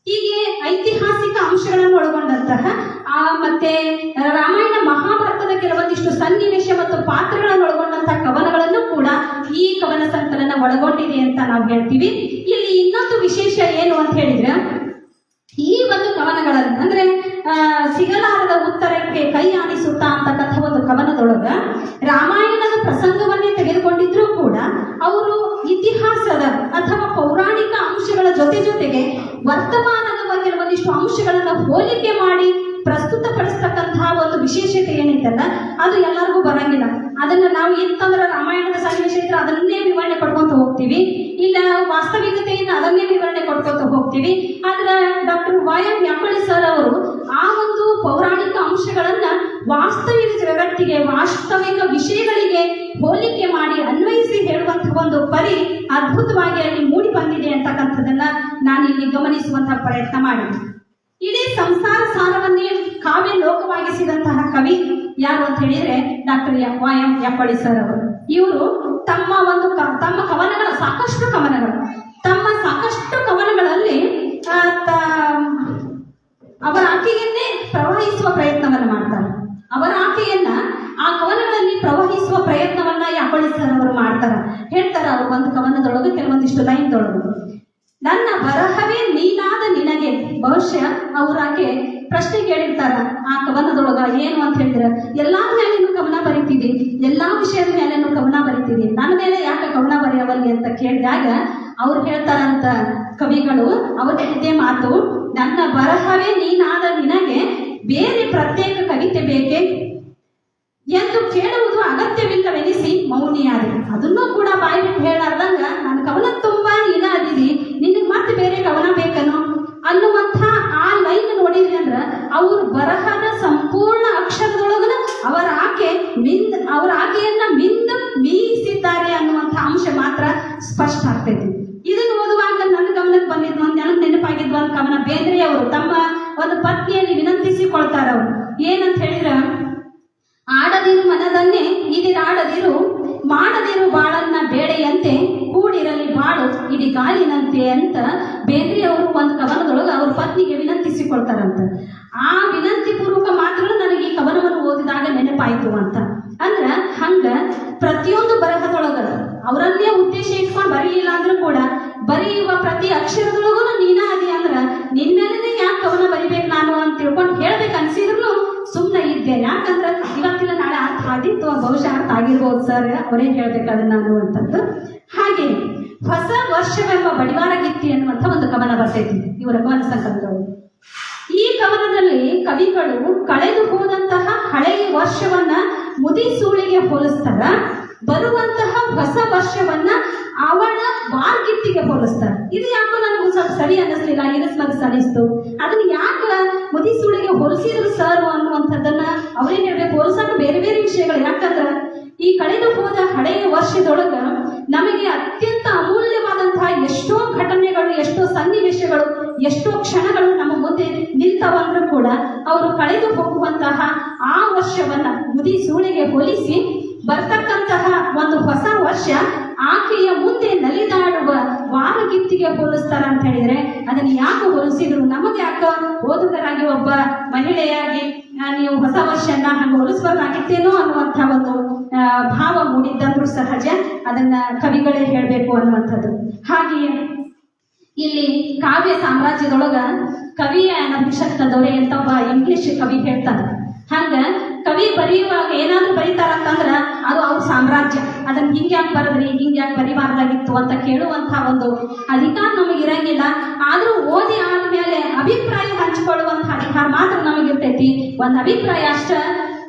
Speaker 1: ಹೀಗೆ ಐತಿಹಾಸಿಕ ಅಂಶಗಳನ್ನು ಒಳಗೊಂಡಂತಹ, ಆ ಮತ್ತೆ ರಾಮಾಯಣ ಮಹಾಭಾರತದ ಕೆಲವೊಂದಿಷ್ಟು ಸನ್ನಿವೇಶ ಮತ್ತು ಪಾತ್ರಗಳನ್ನು ಒಳಗೊಂಡಂತಹ ಕವನಗಳನ್ನು ಕೂಡ ಈ ಕವನ ಸಂಕಲನ ಒಳಗೊಂಡಿದೆ ಅಂತ ನಾವು ಹೇಳ್ತೀವಿ. ಇಲ್ಲಿ ಇನ್ನೊಂದು ವಿಶೇಷ ಏನು ಅಂತ ಹೇಳಿದ್ರೆ ಈ ಒಂದು ಕವನಗಳಲ್ಲಿ ಅಂದ್ರೆ ಸಿಗಲಾರದ ಉತ್ತರಕ್ಕೆ ಕೈ ಆಡಿಸುತ್ತಾ ಅಂತಕ್ಕಂಥ ಒಂದು ಕವನದೊಳಗ, ರಾಮಾಯಣದ ಪ್ರಸಂಗವನ್ನೇ ತೆಗೆದುಕೊಂಡಿದ್ರೂ ಕೂಡ ಅವರು ಇತಿಹಾಸದ ಅಥವಾ ಪೌರಾಣಿಕ ಅಂಶಗಳ ಜೊತೆ ಜೊತೆಗೆ ವರ್ತಮಾನದ ಬಗ್ಗೆ ಒಂದಿಷ್ಟು ಅಂಶಗಳನ್ನ ಹೋಲಿಕೆ ಮಾಡಿ ಪ್ರಸ್ತುತ ಪಡಿಸ್ತಕ್ಕಂತಹ ಒಂದು ವಿಶೇಷತೆ ಏನಿತ್ತಲ್ಲ, ಅದು ಎಲ್ಲರಿಗೂ ಬರಂಗಿಲ್ಲ. ಅದನ್ನ ನಾವು ಎಂತಂದ್ರೆ ರಾಮಾಯಣದ ಸನ್ನಿವೇಶ ಇದ್ರೆ ಅದನ್ನೇ ವಿವರಣೆ ಪಡ್ಕೊಂತ ಹೋಗ್ತೀವಿ. ಇಲ್ಲ ವಾಸ್ತವಿಕತೆಯನ್ನು ಅದನ್ನೇ ವಿವರಣೆ ಕೊಟ್ಕೊತ ಹೋಗ್ತೀವಿ. ಆದ್ರೆ ಡಾಕ್ಟರ್ ವೈ ಎಂ ಸರ್ ಅವರು ಆ ಒಂದು ಪೌರಾಣಿಕ ಅಂಶಗಳನ್ನ ವಾಸ್ತವಿಕ ಜಗತ್ತಿಗೆ ವಾಸ್ತವಿಕ ವಿಷಯಗಳಿಗೆ ಹೋಲಿಕೆ ಮಾಡಿ ಅನ್ವಯಿಸಿ ಹೇಳುವಂತಹ ಒಂದು ಪರಿ ಅದ್ಭುತವಾಗಿ ಅಲ್ಲಿ ಮೂಡಿ ಬಂದಿದೆ ಅಂತಕ್ಕಂಥದ್ದನ್ನ ನಾನು ಇಲ್ಲಿ ಗಮನಿಸುವಂತಹ ಪ್ರಯತ್ನ ಮಾಡಿ ಇಡೀ ಸಂಸಾರ ಸಾರವನ್ನೇ ಕಾವ್ಯ ಲೋಕವಾಗಿಸಿದಂತಹ ಕವಿ ಯಾರು ಅಂತ ಹೇಳಿದ್ರೆ doctor Y M Yapalli sir ಅವರು. ಇವರು ತಮ್ಮ ಒಂದು ತಮ್ಮ ಕವನಗಳ ಸಾಕಷ್ಟು ಕವನಗಳು. ತಮ್ಮ ಸಾಕಷ್ಟು ಕವನಗಳಲ್ಲಿ ಅವರ ಆಕೆಯನ್ನೇ ಪ್ರವಹಿಸುವ ಪ್ರಯತ್ನವನ್ನು ಮಾಡ್ತಾರೆ. ಅವರ ಆಕೆಯನ್ನ ಆ ಕವನಗಳಲ್ಲಿ ಪ್ರವಹಿಸುವ ಪ್ರಯತ್ನವನ್ನ ಯಾಕೊಳ್ಳಿ ಸರ್ ಅವರು ಮಾಡ್ತಾರ. ಹೇಳ್ತಾರ ಅವರು ಒಂದು ಕವನದೊಳಗೆ ಕೆಲವೊಂದಿಷ್ಟು ಲೈನ್ದೊಳಗೆ ನನ್ನ ಬರಹವೇ ನೀನಾದ ನಿನಗೆ. ಬಹುಶಃ ಅವ್ರಾಕೆ ಪ್ರಶ್ನೆ ಕೇಳಿರ್ತಾರ, ಆ ಕವನದೊಳಗ ಏನು ಅಂತ ಹೇಳಿದ್ರೆ, ಎಲ್ಲಾ ಮೇಲೇನು ಕವನ ಬರಿತೀವಿ, ಎಲ್ಲಾ ವಿಷಯದ ಮೇಲೇನು ಕವನ ಬರಿತೀವಿ. ನನ್ನ ಮೇಲೆ ಯಾಕೆ ಕವನ ಬರೆಯವಲ್ಲಿ ಅಂತ ಕೇಳಿದಾಗ, ಅವ್ರು ಹೇಳ್ತಾರಂತ ಕವಿಗಳು, ಅವ್ರ ಇದೇ ಮಾತು, ನನ್ನ ಬರಹವೇ ನೀನಾದ ನಿನಗೆ ಬೇರೆ ಪ್ರತ್ಯೇಕ ಕವಿತೆ ಬೇಕೆ? ಎಂದು ಕೇಳುವುದು ಅಗತ್ಯವಿಲ್ಲವೆನಿಸಿ ಮೌನಿಯಾದ ಅದನ್ನೂ ಕೂಡ ಬಾಯಿ ಬಿಟ್ಟು ಹೇಳಾರ್ದಂಗ, ನನ್ನ ಕವನ ತುಂಬಾ ನೀನ ಅದಿದಿ ನಿನಗೆ ಮತ್ತೆ ಬೇರೆ ಕವನ ಬೇಕನು? ಅನ್ನುವಂತ ಆ ಲೈನ್ ನೋಡಿದ್ರಿ ಅಂದ್ರ ಅವ್ರ ಬರಹದ ಸಂಪೂರ್ಣ ಅಕ್ಷರದೊಳಗನ ಅವರ ಆಕೆ ಮಿಂದ್ ಅವರ ಆಕೆಯನ್ನ ಮಿಂದು ಮೀರಿಸಿದ್ದಾರೆ ಅನ್ನುವಂಥ ಅಂಶ ಮಾತ್ರ ಸ್ಪಷ್ಟ ಆಗ್ತೈತಿ ಇದನ್ನು ಓದುವಾಗ ನನ್ನ ಗಮನಕ್ಕೆ ಬಂದಿದ್ದು ಒಂದು ನನಗೆ ನೆನಪಾಗಿದ್ದು ಒಂದು ಕವನ ಬೇಂದ್ರೆ ಅವರು ತಮ್ಮ ಒಂದು ಪತ್ನಿಯಲ್ಲಿ ವಿನಂತಿಸಿಕೊಳ್ತಾರ ಅವರು ಏನಂತ ಹೇಳಿದ್ರ ಆಡದಿರು ಮನದನ್ನೇ ಇದಿರಾಡದಿರು ಮಾಡದಿರು ಬಾಳನ್ನ ಬೇಡೆಯಂತೆ ಕೂಡಿರಲಿ ಬಾಳು ಇಡೀ ಗಾಳಿನಂತೆ ಅಂತ ಬೇಂದ್ರೆ ಅವರು ಒಂದು ಕವನದೊಳಗೆ ಅವ್ರ ಪತ್ನಿಗೆ ವಿನಂತಿಸಿಕೊಳ್ತಾರಂತ ಆ ವಿನಂತಿ ಪೂರ್ವಕ ಮಾತುಗಳು ನನಗೆ ಈ ಕವನವನ್ನು ಓದಿದಾಗ ನೆನಪಾಯ್ತು ಅಂತ ಅಂದ್ರ ಹಂಗ ಪ್ರತಿಯೊಂದು ಬರಹದೊಳಗ ಅವರನ್ನೇ ಉದ್ದೇಶ ಇಟ್ಕೊಂಡು ಬರೀಲಿಲ್ಲ ಅಂದ್ರೂ ಕೂಡ ಬರೆಯುವ ಪ್ರತಿ ಅಕ್ಷರದೊಳಗೂ ನೀನ ಅದಿ ಅಂದ್ರ ನಿನ್ ಮೇಲೆನೆ ಯಾಕೆ ಕವನ ಬರಿಬೇಕು ನಾನು ಅಂತ ತಿಳ್ಕೊಂಡು ಹೇಳ್ಬೇಕು ಅನ್ಸಿದ್ರು ಸುಮ್ಮನೆ ಇದ್ದೆ ಯಾಕಂದ್ರೆ ಇವತ್ತಿಲ್ಲ ನಾಳೆ ಅರ್ಥ ಆಗಿತ್ತು ಬಹುಶಃ ಆಗಿರ್ಬೋದು ಸರ್ ಅವರೇ ಹೇಳ್ಬೇಕಾದ್ರೆ ನಾನು ಅಂತದ್ದು ಹಾಗೆ, ಹೊಸ ವರ್ಷವೆಂಬ ಬಡಿವಾರ ಗಿತ್ತಿ ಅನ್ನುವಂಥ ಒಂದು ಕವನ ಬರ್ತೈತಿ, ಇವರ ಕವನ ಸಂಕಲ್ಪಗಳು ಈ ಕವನದಲ್ಲಿ ಕವಿಗಳು ಕಳೆದು ಹೋದಂತಹ ಹಳೆಯ ವರ್ಷವನ್ನ ಮುದಿ ಸೂಳಿಗೆ ಹೋಲಿಸ್ತಾರ. ಬರುವಂತಹ ಹೊಸ ವರ್ಷವನ್ನ ಅವಳ ಬಾರ್ಗಿತ್ತಿಗೆ ಹೋಲಿಸ್ತಾರೆ. ಇದು ಯಾಕೋ ನನಗೆ ಸ್ವಲ್ಪ ಸರಿ ಅನ್ನಿಸ್ಲಿಲ್ಲ ಇರಿಸ್ಮಗ್ ಸರಿಸ್ತು. ಅದನ್ನ ಯಾಕೆ ಮುದಿಸುಳಿಗೆ ಹೋಲಿಸಿದ್ರು ಸರ್ ಅನ್ನುವಂಥದ್ದನ್ನ ಅವ್ರೇನ್ ಹೇಳ್ಬೇಕು. ಹೋಲಿಸಕ್ಕೆ ಬೇರೆ ಬೇರೆ ವಿಷಯಗಳು. ಯಾಕಂದ್ರ ಈ ಕಳೆದು ಹೋದ ಹಳೆಯ ವರ್ಷದೊಳಗ ನಮಗೆ ಅತ್ಯಂತ ಅಮೂಲ್ಯವಾದಂತಹ ಎಷ್ಟೋ ಘಟನೆಗಳು, ಎಷ್ಟೋ ಸನ್ನಿವೇಶಗಳು, ಎಷ್ಟೋ ಕ್ಷಣಗಳು ನಮ್ಮ ಮುಂದೆ ನಿಂತವಂದ್ರೂ ಕೂಡ ಅವರು ಕಳೆದು ಹೋಗುವಂತಹ ಆ ವರ್ಷವನ್ನ ಮುದಿ ವರ್ಷ ಆಕೆಯ ಮುಂದೆ ನಲಿದಾಡುವ ವಾರಗಿತ್ತಿಗೆ ಹೋಲಿಸ್ತಾರ ಅಂತ ಹೇಳಿದ್ರೆ ಅದನ್ನ ಯಾಕೆ ಹೋಲಿಸಿದ್ರು? ನಮಗೆ ಯಾಕ? ಓದುಗರಾಗಿ ಒಬ್ಬ ಮಹಿಳೆಯಾಗಿ ನೀವು ಹೊಸ ವರ್ಷನ ಹಂಗೆ ಹೊಲಿಸ್ಬಾರ್ದಾಗಿತ್ತೇನೋ ಅನ್ನುವಂಥ ಒಂದು ಭಾವ ಮೂಡಿದ್ದಂದ್ರೂ ಸಹಜ. ಅದನ್ನ ಕವಿಗಳೇ ಹೇಳಬೇಕು ಅನ್ನುವಂಥದ್ದು. ಹಾಗೆಯೇ ಇಲ್ಲಿ ಕಾವ್ಯ ಸಾಮ್ರಾಜ್ಯದೊಳಗ ಕವಿಯ ದೊರೆ ಅಂತ ಒಬ್ಬ ಇಂಗ್ಲಿಷ್ ಕವಿ ಹೇಳ್ತಾರೆ ಹಂಗ ಕವಿ ಬರೆಯುವಾಗ ಏನಾದ್ರೂ ಬರೀತಾರ ಅಂತಂದ್ರೆ ಅದು ಅವ್ರ ಸಾಮ್ರಾಜ್ಯ. ಅದನ್ನ ಹಿಂಗ್ ಯಾಕೆ ಬರದ್ರಿ ಹಿಂಗ್ ಯಾಕೆ ಬರಿಬಾರ್ದಾಗಿತ್ತು ಅಂತ ಕೇಳುವಂತ ಒಂದು ಅಧಿಕಾರ ನಮಗೆ ಇರಂಗಿಲ್ಲ. ಆದ್ರೂ ಓದಿ ಆದ್ಮೇಲೆ ಅಭಿಪ್ರಾಯ ಹಂಚಿಕೊಳ್ಳುವಂತ ಅಧಿಕಾರ ಮಾತ್ರ ನಮಗಿರ್ತೈತಿ. ಒಂದ್ ಅಭಿಪ್ರಾಯ ಅಷ್ಟ,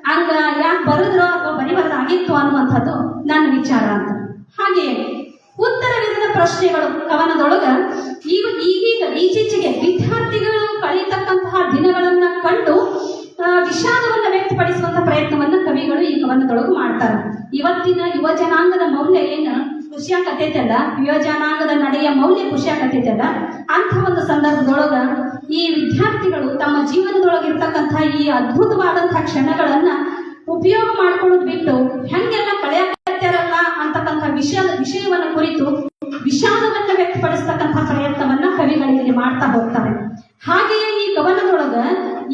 Speaker 1: ಹಂಗ ಯಾಕೆ ಬರದ್ರೋ ಅಥವಾ ಬರಿಬಾರ್ದಾಗಿತ್ತು ಅನ್ನುವಂಥದ್ದು ನನ್ನ ವಿಚಾರ ಅಂತ. ಹಾಗೆಯೇ ಉತ್ತರವಿರದ ಪ್ರಶ್ನೆಗಳು ಕವನದೊಳಗ ಈಗ ಈಗೀಗ ಈಚೀಚೆಗೆ ವಿದ್ಯಾರ್ಥಿಗಳು ಕಳೀತಕ್ಕಂತಹ ದಿನಗಳನ್ನ ಕಂಡು ವಿಶಾಲ ಕವಿಗಳು ಮಾಡ್ತಾರ. ಇವತ್ತಿನ ಯುವ ಜನಾಂಗದ ಮೌಲ್ಯ ಏನು? ಖುಷಿಯಾಗತೈತಲ್ಲ ಯುವ ಜನಾಂಗದ ನಡೆಯ ಮೌಲ್ಯ ಖುಷಿಯಾಗತೈತಲ್ಲ ಅಂತ ಒಂದು ಸಂದರ್ಭದೊಳಗ ಈ ವಿದ್ಯಾರ್ಥಿಗಳು ತಮ್ಮ ಜೀವನದೊಳಗಿರ್ತಕ್ಕಂಥ ಈ ಅದ್ಭುತವಾದಂತಹ ಕ್ಷಣಗಳನ್ನ ಉಪಯೋಗ ಮಾಡ್ಕೊಳ್ಳೋದು ಬಿಟ್ಟು ಹೆಂಗೆಲ್ಲ ಕಳೆಯಲ್ಲ ಅಂತಕ್ಕಂಥ ವಿಷಯದ ವಿಷಯವನ್ನ ಕುರಿತು ವಿಷಾದವನ್ನ ವ್ಯಕ್ತಪಡಿಸ್ತಕ್ಕಂಥ ಪ್ರಯತ್ನವನ್ನ ಕವಿಗಳಿಗೆ ಮಾಡ್ತಾ ಹೋಗ್ತಾರೆ. ಹಾಗೆಯೇ ಈ ಕವನದೊಳಗ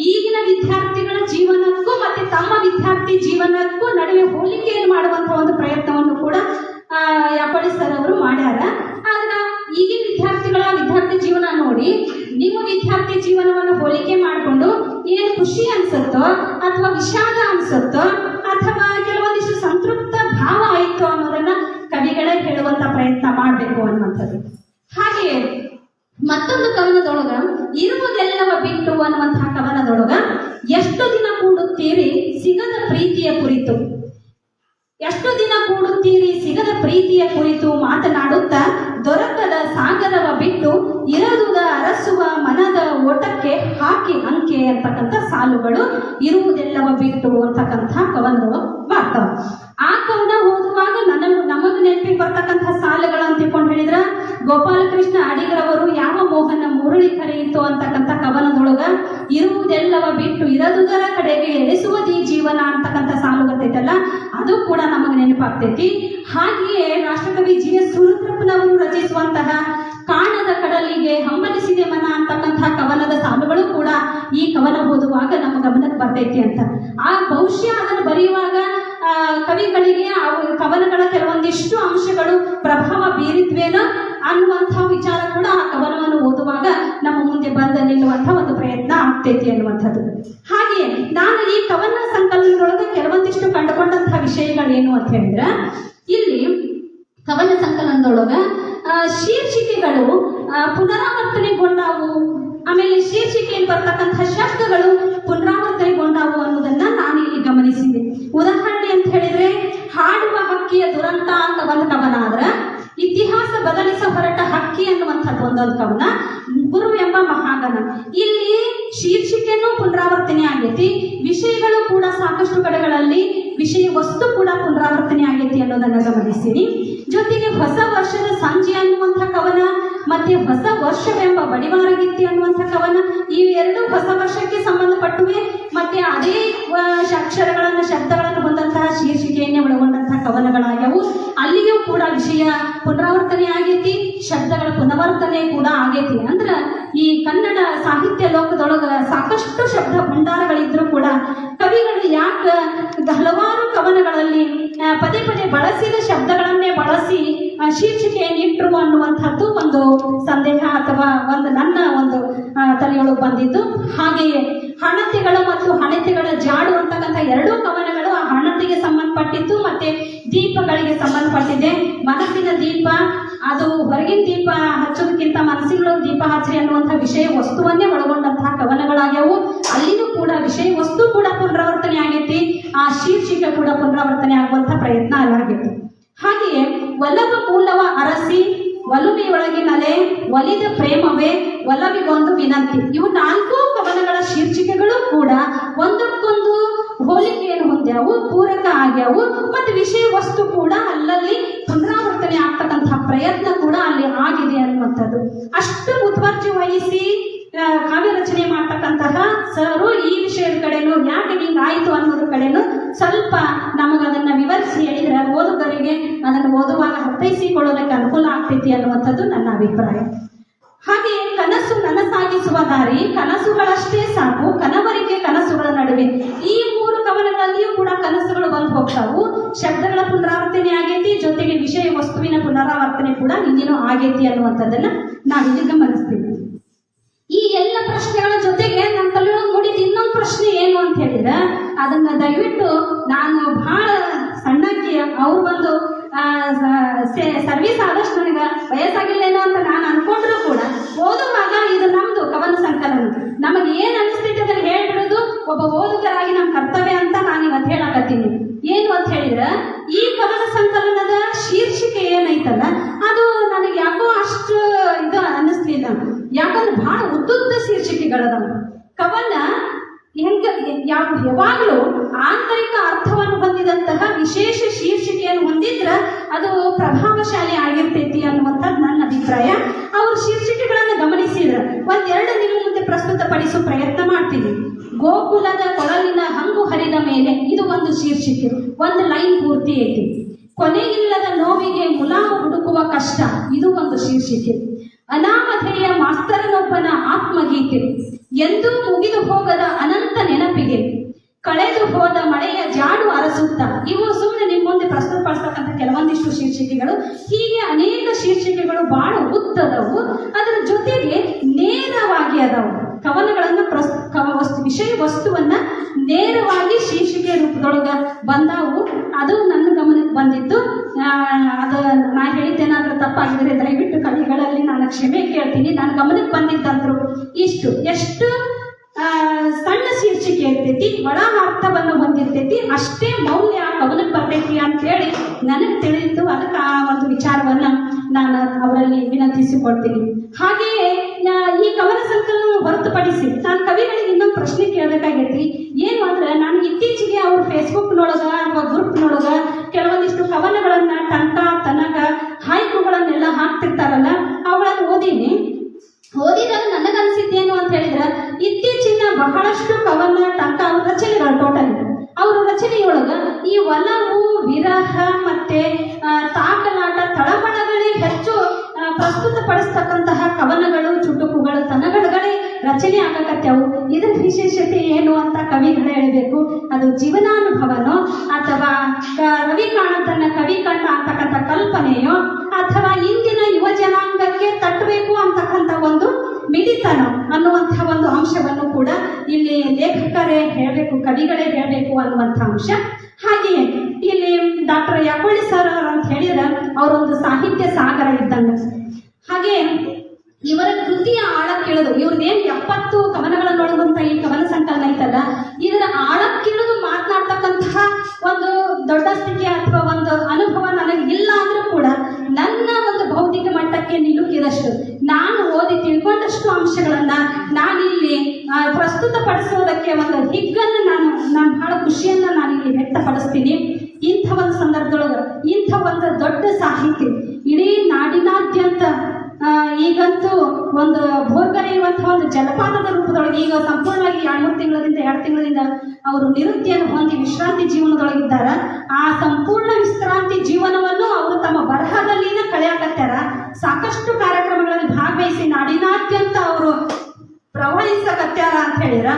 Speaker 1: ಈಗಿನ ವಿದ್ಯಾರ್ಥಿಗಳ ಜೀವನಕ್ಕೂ ಮತ್ತೆ ತಮ್ಮ ವಿದ್ಯಾರ್ಥಿ ಜೀವನಕ್ಕೂ ನಡುವೆ ಹೋಲಿಕೆಯನ್ನು ಮಾಡುವಂತಹ ಒಂದು ಪ್ರಯತ್ನವನ್ನು ಕೂಡ ಆ, ಯಾಪಡಿ ಸರ್ ಅವರು ಮಾಡ್ಯಾರ. ಆದ್ರ ಈಗಿನ ವಿದ್ಯಾರ್ಥಿಗಳ ವಿದ್ಯಾರ್ಥಿ ಜೀವನ ನೋಡಿ ನಿಮ್ಮ ವಿದ್ಯಾರ್ಥಿ ಜೀವನವನ್ನು ಹೋಲಿಕೆ ಮಾಡಿಕೊಂಡು ಏನು ಖುಷಿ ಅನ್ಸುತ್ತೋ ಅಥವಾ ವಿಷಾದ ಅನ್ಸುತ್ತೋ ಅಥವಾ ಕೆಲವೊಂದಿಷ್ಟು ಸಂತೃಪ್ತ ಭಾವ ಆಯಿತು ಅನ್ನೋದನ್ನ ಕವಿಗಳೇ ಹೇಳುವಂತ ಪ್ರಯತ್ನ ಮಾಡಬೇಕು ಅನ್ನುವಂಥದ್ದು. ಹಾಗೆ ಮತ್ತೊಂದು ಕವನದೊಳಗ ಬಿಟ್ಟು ಅನ್ನುವಂತಹ ಕವನದೊಳಗ ಎಷ್ಟು ದಿನ ಕೂಡುತ್ತೀರಿ ಸಿಗದ ಪ್ರೀತಿಯ ಕುರಿತು. ಎಷ್ಟು ದಿನ ಕೂಡುತ್ತೀರಿ ಸಿಗದ ಪ್ರೀತಿಯ ಕುರಿತು ಮಾತನಾಡುತ್ತಾ ದೊರಕದ ಸಾಗರವ ಬಿಟ್ಟು ಇರದುದ ಅರಸುವ ಮನದ ಓಟಕ್ಕೆ ಹಾಕಿ ಅಂಕೆ ಅಂತಕ್ಕಂಥ ಸಾಲುಗಳು ಇರುವುದೆಲ್ಲವ ಬಿಟ್ಟು ಅಂತಕ್ಕಂಥ ಕವನಗಳು ಬರ್ತಾವ ಆ ಕವನ ಓದುವಾಗ ನನ್ನ ನಮಗ ನೆನಪಿಗೆ ಬರ್ತಕ್ಕಂಥ ಸಾಲುಗಳು ಅಂತ ಹೇಳಿದ್ರ? ಗೋಪಾಲಕೃಷ್ಣ ಅಡಿಗರವರು ಯಾವ ಮೋಹನ ಮುರಳಿ ಕರೆಯಿತು ಅಂತಕ್ಕಂಥ ಕವನದೊಳಗ ಇರುವುದೆಲ್ಲವ ಬಿಟ್ಟು ಇರದುದರ ಕಡೆಗೆ ಎಳೆಸುವುದೇ ಜೀವನ ಅಂತಕ್ಕಂಥ ಸಾಲು ಬರ್ತೈತಲ್ಲ ಅದು ಕೂಡ ನಮಗೆ ನೆನಪಾಗ್ತೈತಿ. ಹಾಗೆಯೇ ರಾಷ್ಟ್ರಕವಿ ಜಿ ಎಸ್ ಸುರುದ್ರಪ್ಪನವರು ರಚಿಸುವಂತಹ ಕಾಣದ ಕಡಲಿಗೆ ಹಂಬಲಿಸಿದೆ ಮನ ಅಂತಕ್ಕಂಥ ಕವನದ ಸಾಲುಗಳು ಕೂಡ ಈ ಕವನ ಓದುವಾಗ ನಮ್ಮ ಗಮನಕ್ಕೆ ಬರ್ತೈತಿ ಅಂತ. ಆ ಬಹುಶಃ ಅದನ್ನು ಬರೆಯುವಾಗ ಕವಿಗಳಿಗೆ ಕವನಗಳ ಕೆಲವೊಂದಿಷ್ಟು ಅಂಶಗಳು ಪ್ರಭಾವ ಬೀರಿದ್ವೇನೋ ಅನ್ನುವಂತಹ ವಿಚಾರ ಕೂಡ ಆ ಕವನವನ್ನು ಓದುವಾಗ ನಮ್ಮ ಮುಂದೆ ಬಂದ ನಿಲ್ಲುವಂತಹ ಒಂದು ಪ್ರಯತ್ನ ಆಗ್ತೈತಿ ಅನ್ನುವಂಥದ್ದು. ಹಾಗೆಯೇ ನಾನು ಈ ಕವನ ಸಂಕಲನದೊಳಗೆ ಕೆಲವೊಂದಿಷ್ಟು ಕಂಡುಕೊಂಡಂತಹ ವಿಷಯಗಳೇನು ಅಂತ ಹೇಳಿದ್ರೆ, ಇಲ್ಲಿ ಕವನ ಸಂಕಲನದೊಳಗ ಶೀರ್ಷಿಕೆಗಳು ಪುನರಾವರ್ತನೆಗೊಂಡಾವು. ಆಮೇಲೆ ಶೀರ್ಷಿಕೆಯಲ್ಲಿ ಬರ್ತಕ್ಕಂತಹ ಶಬ್ದಗಳು ಪುನರಾವರ್ತನೆಗೊಂಡಾವು ಅನ್ನೋದನ್ನ ನಾನು ಇಲ್ಲಿ ಗಮನಿಸಿದೆ ಉದಾಹರಣೆ ಅಂತ ಹೇಳಿದ್ರೆ ಹಾಡುವ ಹಕ್ಕಿಯ ದುರಂತ ಅಂತ ಒಂದು ಕವನ ಇತಿಹಾಸ ಬದಲಿಸ ಹೊರಟ ಹಕ್ಕಿ ಅನ್ನುವಂಥದ್ದು ಒಂದೊಂದು ಕವನ ಗುರು ಎಂಬ ಮಹಾಗಣ. ಇಲ್ಲಿ ಶೀರ್ಷಿಕೆನೂ ಪುನರಾವರ್ತನೆ ಆಗೈತಿ, ವಿಷಯಗಳು ಕೂಡ ಸಾಕಷ್ಟು ಕಡೆಗಳಲ್ಲಿ ವಿಷಯ ವಸ್ತು ಕೂಡ ಪುನರಾವರ್ತನೆ ಆಗೈತಿ ಅನ್ನೋದನ್ನ ಗಮನಿಸಿರಿ ಜೊತೆಗೆ ಹೊಸ ವರ್ಷದ ಸಂಜೆ ಅನ್ನುವಂಥ ಕವನ, ಮತ್ತೆ ಹೊಸ ವರ್ಷವೆಂಬ ಗೀತೆ ಅನ್ನುವಂಥ ಕವನ, ಈ ಎರಡು ಹೊಸ ವರ್ಷಕ್ಕೆ ಸಂಬಂಧಪಟ್ಟುವೆ, ಮತ್ತೆ ಅದೇ ಅಕ್ಷರಗಳನ್ನ ಒಳಗೊಂಡಂತಹ ಕವನಗಳಾಗ್ಯವು ಅಲ್ಲಿಯೂ ಕೂಡ ವಿಷಯ ಪುನರಾವರ್ತನೆ ಆಗೈತಿ, ಶಬ್ದಗಳ ಪುನರಾವರ್ತನೆ ಕೂಡ ಆಗೈತಿ. ಅಂದ್ರ ಈ ಕನ್ನಡ ಸಾಹಿತ್ಯ ಲೋಕದೊಳಗ ಸಾಕಷ್ಟು ಶಬ್ದ ಭಂಡಾರಗಳಿದ್ರು ಕೂಡ ಕವಿಗಳು ಯಾಕ ಹಲವಾರು ಕವನಗಳಲ್ಲಿ ಪದೇ ಪದೇ ಬಳಸಿದ ಶಬ್ದಗಳನ್ನೇ ಬಳಸಿ ಶೀರ್ಷಿಕೆಯನ್ನಿಟ್ಟರು ಅನ್ನುವಂಥದ್ದು ಒಂದು ಸಂದೇಹ ಅಥವಾ ಒಂದು ನನ್ನ ಒಂದು ತಲೆಯೊಳಗೆ ಬಂದಿದ್ದು. ಹಾಗೆಯೇ ಹಣತೆಗಳು ಮತ್ತು ಹಣತೆಗಳ ಜಾಡು ಅಂತಕ್ಕಂಥ ಎರಡೂ ಕವನಗಳು ಆ ಹಣತೆಗೆ ಸಂಬಂಧಪಟ್ಟಿತ್ತು ಮತ್ತೆ ದೀಪಗಳಿಗೆ ಸಂಬಂಧಪಟ್ಟಿದೆ. ಮನಸ್ಸಿನ ದೀಪ, ಅದು ಹೊರಗಿನ ದೀಪ ಹಚ್ಚೋದಕ್ಕಿಂತ ಮನಸ್ಸಿನ ದೀಪ ಹಚ್ಚಿರಿ ಅನ್ನುವಂಥ ವಿಷಯ ವಸ್ತುವನ್ನೇ ಒಳಗೊಂಡಂತಹ ಕವನಗಳಾಗ್ಯವು. ಅಲ್ಲಿನೂ ಕೂಡ ವಿಷಯ ವಸ್ತು ಕೂಡ ಪುನರಾವರ್ತನೆ ಆಗೈತಿ. ಆ ಶೀರ್ಷಿಕೆ ಕೂಡ ಪುನರಾವರ್ತನೆ ಆಗುವಂಥ ಪ್ರಯತ್ನ ಅಲ್ಲಾಗಿತ್ತು ಹಾಗೆಯೇ ಒಲವ ಮೂಲವ ಅರಸಿ ಒಲುಮೆಯೊಳಗಿನಲೆ ಒಲಿದ ಪ್ರೇಮವೇ ಒಲವಿಗೊಂದು ವಿನಂತಿ. ಇವು ನಾಲ್ಕು ಕವನಗಳ ಶೀರ್ಷಿಕೆಗಳು ಕೂಡ ಒಂದಕ್ಕೊಂದು ಹೋಲಿಕೆಯನ್ನು ಹೊಂದ್ಯಾವು ಪೂರಕ ಆಗ್ಯಾವು, ಮತ್ತು ವಿಷಯ ವಸ್ತು ಕೂಡ ಅಲ್ಲಲ್ಲಿ ಪುನರಾವರ್ತನೆ ಆಗ್ತಕ್ಕಂತಹ ಪ್ರಯತ್ನ ಕೂಡ ಅಲ್ಲಿ ಆಗಿದೆ ಅನ್ನುವಂಥದ್ದು. ಅಷ್ಟು ಮುತುವರ್ಜಿ ವಹಿಸಿ ಕಾವ್ಯ ರಚನೆ ಮಾಡ್ತಕ್ಕಂತಹ ಸರು ಈ ವಿಷಯದ ಕಡೆನೂ, ಯಾಕೆ ಹಿಂಗೆ ಆಯಿತು ಅನ್ನೋದ್ರ ಕಡೆನೂ ಸ್ವಲ್ಪ ನಮಗದನ್ನು ವಿವರಿಸಿ ಹೇಳಿದ್ರೆ ಓದುಗರಿಗೆ ಅದನ್ನು ಓದುವಾಗ ಅರ್ಥೈಸಿಕೊಳ್ಳೋದಕ್ಕೆ ಅನುಕೂಲ ಆಗ್ತೈತಿ ಅನ್ನುವಂಥದ್ದು ನನ್ನ ಅಭಿಪ್ರಾಯ. ಹಾಗೆ ಕನಸು ನನಸಾಗಿಸುವ ದಾರಿ, ಕನಸುಗಳಷ್ಟೇ ಸಾಕು, ಕನವರಿಗೆ ಕನಸುಗಳ ನಡುವೆ. ಈ ಮೂರು ಕವನಗಳಲ್ಲಿಯೂ ಕೂಡ ಕನಸುಗಳು ಬಂದು ಹೋಗ್ತಾವು. ಶಬ್ದಗಳ ಪುನರಾವರ್ತನೆ ಆಗೈತಿ, ಜೊತೆಗೆ ವಿಷಯ ವಸ್ತುವಿನ ಪುನರಾವರ್ತನೆ ಕೂಡ ಇಂದಿನೂ ಆಗೈತಿ ಅನ್ನುವಂಥದ್ದನ್ನ ನಾವಿಲ್ಲಿ ಗಮನಿಸ್ತೀವಿ. ಈ ಎಲ್ಲ ಪ್ರಶ್ನೆಗಳ ಜೊತೆಗೆ ನನ್ನ ತಲೆಯೊಳಗೆ ಮೂಡಿದ ಇನ್ನೊಂದು ಪ್ರಶ್ನೆ ಏನು ಅಂತ ಹೇಳಿದ್ರೆ, ಅದನ್ನ ದಯವಿಟ್ಟು ನಾನು ಬಹಳ ಸಣ್ಣಕ್ಕೆ ಅವ್ರು ಬಂದು ಸರ್ವಿಸ್ ಆದಷ್ಟು ನನಗೆ ವಯಸ್ಸಾಗಿಲ್ಲೇನೋ ಅಂತ ನಾನು ಅನ್ಕೊಂಡ್ರು ಕೂಡ ಓದುವಾಗ ಇದು ನಮ್ದು ಕವನ ಸಂಕಲನ. ನಮಗೆ ಏನ್ ಅನಿಸ್ತೈತೆ ಅದನ್ನ ಹೇಳ್ಬಿಡುದು ಒಬ್ಬ ಓದುಗರಾಗಿ ನಮ್ಮ ಕರ್ತವ್ಯ ಅಂತ ನಾನು ಇವತ್ತು ಹೇಳಕತ್ತೀನಿ. ಏನು ಅಂತ ಹೇಳಿದ್ರೆ, ಈ ಕವನ ಸಂಕಲನದ ಶೀರ್ಷಿಕೆ ಏನೈತಲ್ಲ ಅದು ನನಗೆ ಯಾಕೋ ಅಷ್ಟು ಇದು ಅನ್ನಿಸ್ಲಿಲ್ಲ ಯಾಕಂದ್ರೆ ಬಹಳ ಉದ್ದುದ್ದ ಶೀರ್ಷಿಕೆಗಳದಾವ ಕವನ ಹೆಂಗ ಯಾವ ಯಾವಾಗಲೂ ಆಂತರಿಕ ಅರ್ಥವನ್ನು ಹೊಂದಿದಂತಹ ವಿಶೇಷ ಶೀರ್ಷಿಕೆಯನ್ನು ಹೊಂದಿದ್ರ ಅದು ಪ್ರಭಾವಶಾಲಿ ಆಗಿರ್ತೈತಿ ಅನ್ನುವಂಥದ್ದು ನನ್ನ ಅಭಿಪ್ರಾಯ. ಅವರು ಶೀರ್ಷಿಕೆಗಳನ್ನು ಗಮನಿಸಿದ್ರ. ಒಂದೆರಡು ನಿಮ್ಮ ಮುಂದೆ ಪ್ರಸ್ತುತಪಡಿಸೋ ಪ್ರಯತ್ನ ಮಾಡ್ತೀವಿ. ಗೋಕುಲದ ಕೊಳಲಿನ ಹಂಗು ಹರಿದ ಮೇಲೆ ಇದು ಒಂದು ಶೀರ್ಷಿಕೆ. ಒಂದು ಲೈನ್ ಪೂರ್ತಿ ಐತಿ. ಕೊನೆಯಿಲ್ಲದ ನೋವಿಗೆ ಮುಲಾವು ಹುಡುಕುವ ಕಷ್ಟ, ಇದು ಒಂದು ಶೀರ್ಷಿಕೆ. ಅನಾಮಧೇಯ ಮಾಸ್ತರನೊಬ್ಬನ ಆತ್ಮಗೀತೆ. ಎಂದೂ ಮುಗಿದು ಹೋಗದ ಅನಂತ ನೆನಪಿಗೆ. ಕಳೆದು ಹೋದ ಮಳೆಯ ಜಾಡು ಅರಸುತ್ತ. ಇವು ಸುಮ್ಮನೆ ನಿಮ್ಮ ಮುಂದೆ ಪ್ರಸ್ತುತಪಡಿಸ್ತಕ್ಕಂಥ ಕೆಲವೊಂದಿಷ್ಟು ಶೀರ್ಷಿಕೆಗಳು. ಹೀಗೆ ಅನೇಕ ಶೀರ್ಷಿಕೆಗಳು ಬಹಳ ಉದ್ದದವು. ಅದರ ಜೊತೆಗೆ ನೇರವಾಗಿ ಅದಾವು. ಕವನಗಳನ್ನು ಪ್ರಸ್, ಕವ, ವಸ್ತು, ವಿಷಯ ವಸ್ತುವನ್ನ ನೇರವಾಗಿ ಶೀರ್ಷಿಕೆ ರೂಪದೊಳಗ ಬಂದಾವು. ಅದು ನನ್ನ ಗಮನಕ್ಕೆ ಬಂದಿತ್ತು ಅದು ನಾ ಹೇಳಿದ್ದೇನಾದ್ರೂ ತಪ್ಪಾಗಿದ್ರೆ ದಯವಿಟ್ಟು ಕವಿಗಳಲ್ಲಿ ನಾನು ಕ್ಷಮೆ ಕೇಳ್ತೀನಿ. ನನ್ನ ಗಮನಕ್ಕೆ ಬಂದಿದ್ದಂದ್ರು ಇಷ್ಟು. ಎಷ್ಟು ಸಣ್ಣ ಶೀರ್ಷಿಕೆ ಇರ್ತೈತಿ, ಒಳ ಅರ್ಥವನ್ನು ಹೊಂದಿರ್ತೈತಿ, ಅಷ್ಟೇ ಮೌಲ್ಯ ಕವನಕ್ಕೆ ಬರ್ತೈತಿ ಅಂತ ಹೇಳಿ ನನಗೆ ತಿಳಿದಿತ್ತು ಅದಕ್ಕೆ ಆ ಒಂದು ವಿಚಾರವನ್ನ ನಾನು ಅವರಲ್ಲಿ ವಿನಂತಿಸಿಕೊಳ್ತೀನಿ. ಹಾಗೆಯೇ ಸಂಕಲನ ಹೊರತುಪಡಿಸಿ ನಾನು ಕವಿಗಳಿಗೆ ಇನ್ನೊಂದು ಪ್ರಶ್ನೆ ಕೇಳಬೇಕಾಗೈತಿ ಏನು ಅಂದ್ರೆ ನಾನು ಇತ್ತೀಚೆಗೆ ಅವ್ರ ಫೇಸ್ಬುಕ್ನೊಳಗ ಅಥವಾ ಗ್ರೂಪ್ನೊಳಗ ಕೆಲವೊಂದಿಷ್ಟು ಕವನಗಳನ್ನ ಟಂಕ ತನಕ ಹಾಯ್ಕುಗಳನ್ನೆಲ್ಲ ಹಾಕ್ತಿರ್ತಾರಲ್ಲ, ಅವುಗಳನ್ನು ಓದೀನಿ. ಓದಿದಾಗ ರಚನೆ ಆಗಕತ್ಯಾವು ಇದರ ವಿಶೇಷತೆ ಏನು ಅಂತ ಕವಿಗಳು ಹೇಳಬೇಕು. ಅದು ಜೀವನಾನುಭವನೋ ಅಥವಾ ರವಿ ಕಾಣತನ್ನ ಕವಿ ಕಂಡ ಅಂತಕ್ಕಂಥ ಕಲ್ಪನೆಯೋ ಅಥವಾ ಇಂದಿನ ಯುವ ಜನಾಂಗಕ್ಕೆ ತಟ್ಟಬೇಕು ಅಂತಕ್ಕಂಥ ಒಂದು ಮಿಡಿತನ ಅನ್ನುವಂಥ ಒಂದು ಅಂಶವನ್ನು ಕೂಡ ಇಲ್ಲಿ ಲೇಖಕರೇ ಹೇಳಬೇಕು, ಕವಿಗಳೇ ಹೇಳಬೇಕು ಅನ್ನುವಂಥ ಅಂಶ. ಹಾಗೆಯೇ ಇಲ್ಲಿ ಡಾಕ್ಟರ್ ಯಾಕೊಳ್ಳಿ ಸರ್ ಅಂತ ಹೇಳಿದ್ರೆ ಅವರೊಂದು ಸಾಹಿತ್ಯ ಸಾಗರ ಇದ್ದಂಗೆ. ಹಾಗೆ ಇವರ ಕೃತಿಯ ಆಳ ಕೇಳೋದು ಇವ್ರದ್ದೇನು ಎಪ್ಪತ್ತು ಕವನಗಳನ್ನೊಳಗುವಂತ ಈ ಕವನ ಸಂಕಲನ ಐತಲ್ಲ, ಇದರ ಕೇಳೋದು ಮಾತನಾಡ್ತಕ್ಕಂತಹ ಒಂದು ದೊಡ್ಡ ಸ್ಥಿತಿ ಅಥವಾ ಒಂದು ಅನುಭವ ನನಗೆ ಇಲ್ಲ ಅಂದ್ರೂ ಕೂಡ ನನ್ನ ಒಂದು ಭೌತಿಕ ಮಟ್ಟಕ್ಕೆ ನಿಲುಕಿದಷ್ಟು, ನಾನು ಓದಿ ತಿಳ್ಕೊಂಡಷ್ಟು ಅಂಶಗಳನ್ನ ನಾನಿಲ್ಲಿ ಪ್ರಸ್ತುತ ಪಡಿಸೋದಕ್ಕೆ ಒಂದು ಹಿಗ್ಗನ್ನು ನಾನು ನಾನು ಬಹಳ ಖುಷಿಯನ್ನ ನಾನಿಲ್ಲಿ ವ್ಯಕ್ತಪಡಿಸ್ತೀನಿ. ಇಂಥ ಒಂದು ಸಂದರ್ಭದೊಳಗೆ, ಇಂಥ ಒಂದು ದೊಡ್ಡ ಸಾಹಿತಿ ಇಡೀ ನಾಡಿನಾದ್ಯಂತ ಈಗಂತೂ ಒಂದು ಭೋರ್ಗರೆಯುವಂತಹ ಒಂದು ಜಲಪಾತದ ರೂಪದೊಳಗೆ ಈಗ ಸಂಪೂರ್ಣವಾಗಿ ಎರಡು ಮೂರು ತಿಂಗಳಿಂದ ಎರಡು ತಿಂಗಳಿಂದ ಅವರು ನಿವೃತ್ತಿಯನ್ನು ಹೊಂದಿ ವಿಶ್ರಾಂತಿ ಜೀವನದೊಳಗಿದ್ದಾರ. ಆ ಸಂಪೂರ್ಣ ವಿಶ್ರಾಂತಿ ಜೀವನವನ್ನು ಅವರು ತಮ್ಮ ಬರಹದಲ್ಲಿನ ಕಳೆಯಾಕತ್ತಾರ ಸಾಕಷ್ಟು ಕಾರ್ಯಕ್ರಮಗಳಲ್ಲಿ ಭಾಗವಹಿಸಿ ನಾಡಿನಾದ್ಯಂತ ಅವರು ಪ್ರವಹಿಸಕತ್ಯಾರ ಅಂತ ಹೇಳಿದ್ರ?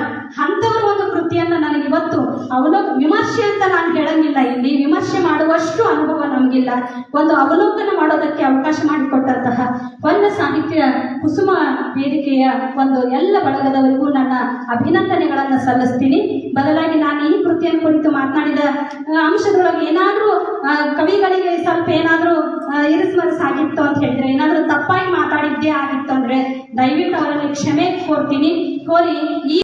Speaker 1: ಅಂಥವ್ರ ಒಂದು ಕೃತಿ ಕೃತಿಯನ್ನ ನನಗೆ ಇವತ್ತು ಅವಲೋಕ ವಿಮರ್ಶೆ ಅಂತ ನಾನು ಹೇಳಂಗಿಲ್ಲ. ಇಲ್ಲಿ ವಿಮರ್ಶೆ ಮಾಡುವಷ್ಟು ಅನುಭವ ನಮಗಿಲ್ಲ. ಒಂದು ಅವಲೋಕನ ಮಾಡೋದಕ್ಕೆ ಅವಕಾಶ ಮಾಡಿಕೊಟ್ಟಂತಹ ಬಂದ ಸಾಹಿತ್ಯ ಕುಸುಮ ವೇದಿಕೆಯ ಒಂದು ಎಲ್ಲ ಬಳಗದವರಿಗೂ ನನ್ನ ಅಭಿನಂದನೆಗಳನ್ನು ಸಲ್ಲಿಸ್ತೀನಿ. ಬದಲಾಗಿ ನಾನು ಈ ಕೃತಿಯನ್ನು ಕುರಿತು ಮಾತನಾಡಿದ ಅಂಶದೊಳಗೆ ಏನಾದರೂ ಕವಿಗಳಿಗೆ ಸ್ವಲ್ಪ ಏನಾದರೂ ಇರಿಸ್ಮರಿಸ್ ಆಗಿತ್ತು ಅಂತ ಹೇಳಿದ್ರೆ, ಏನಾದರೂ ತಪ್ಪಾಗಿ ಮಾತಾಡಿದ್ದೇ ಆಗಿತ್ತು ಅಂದ್ರೆ ದಯವಿಟ್ಟು ಅವರಲ್ಲಿ ಕ್ಷಮೆ ಕೋರ್ತೀನಿ ಕೋರಿ ಈ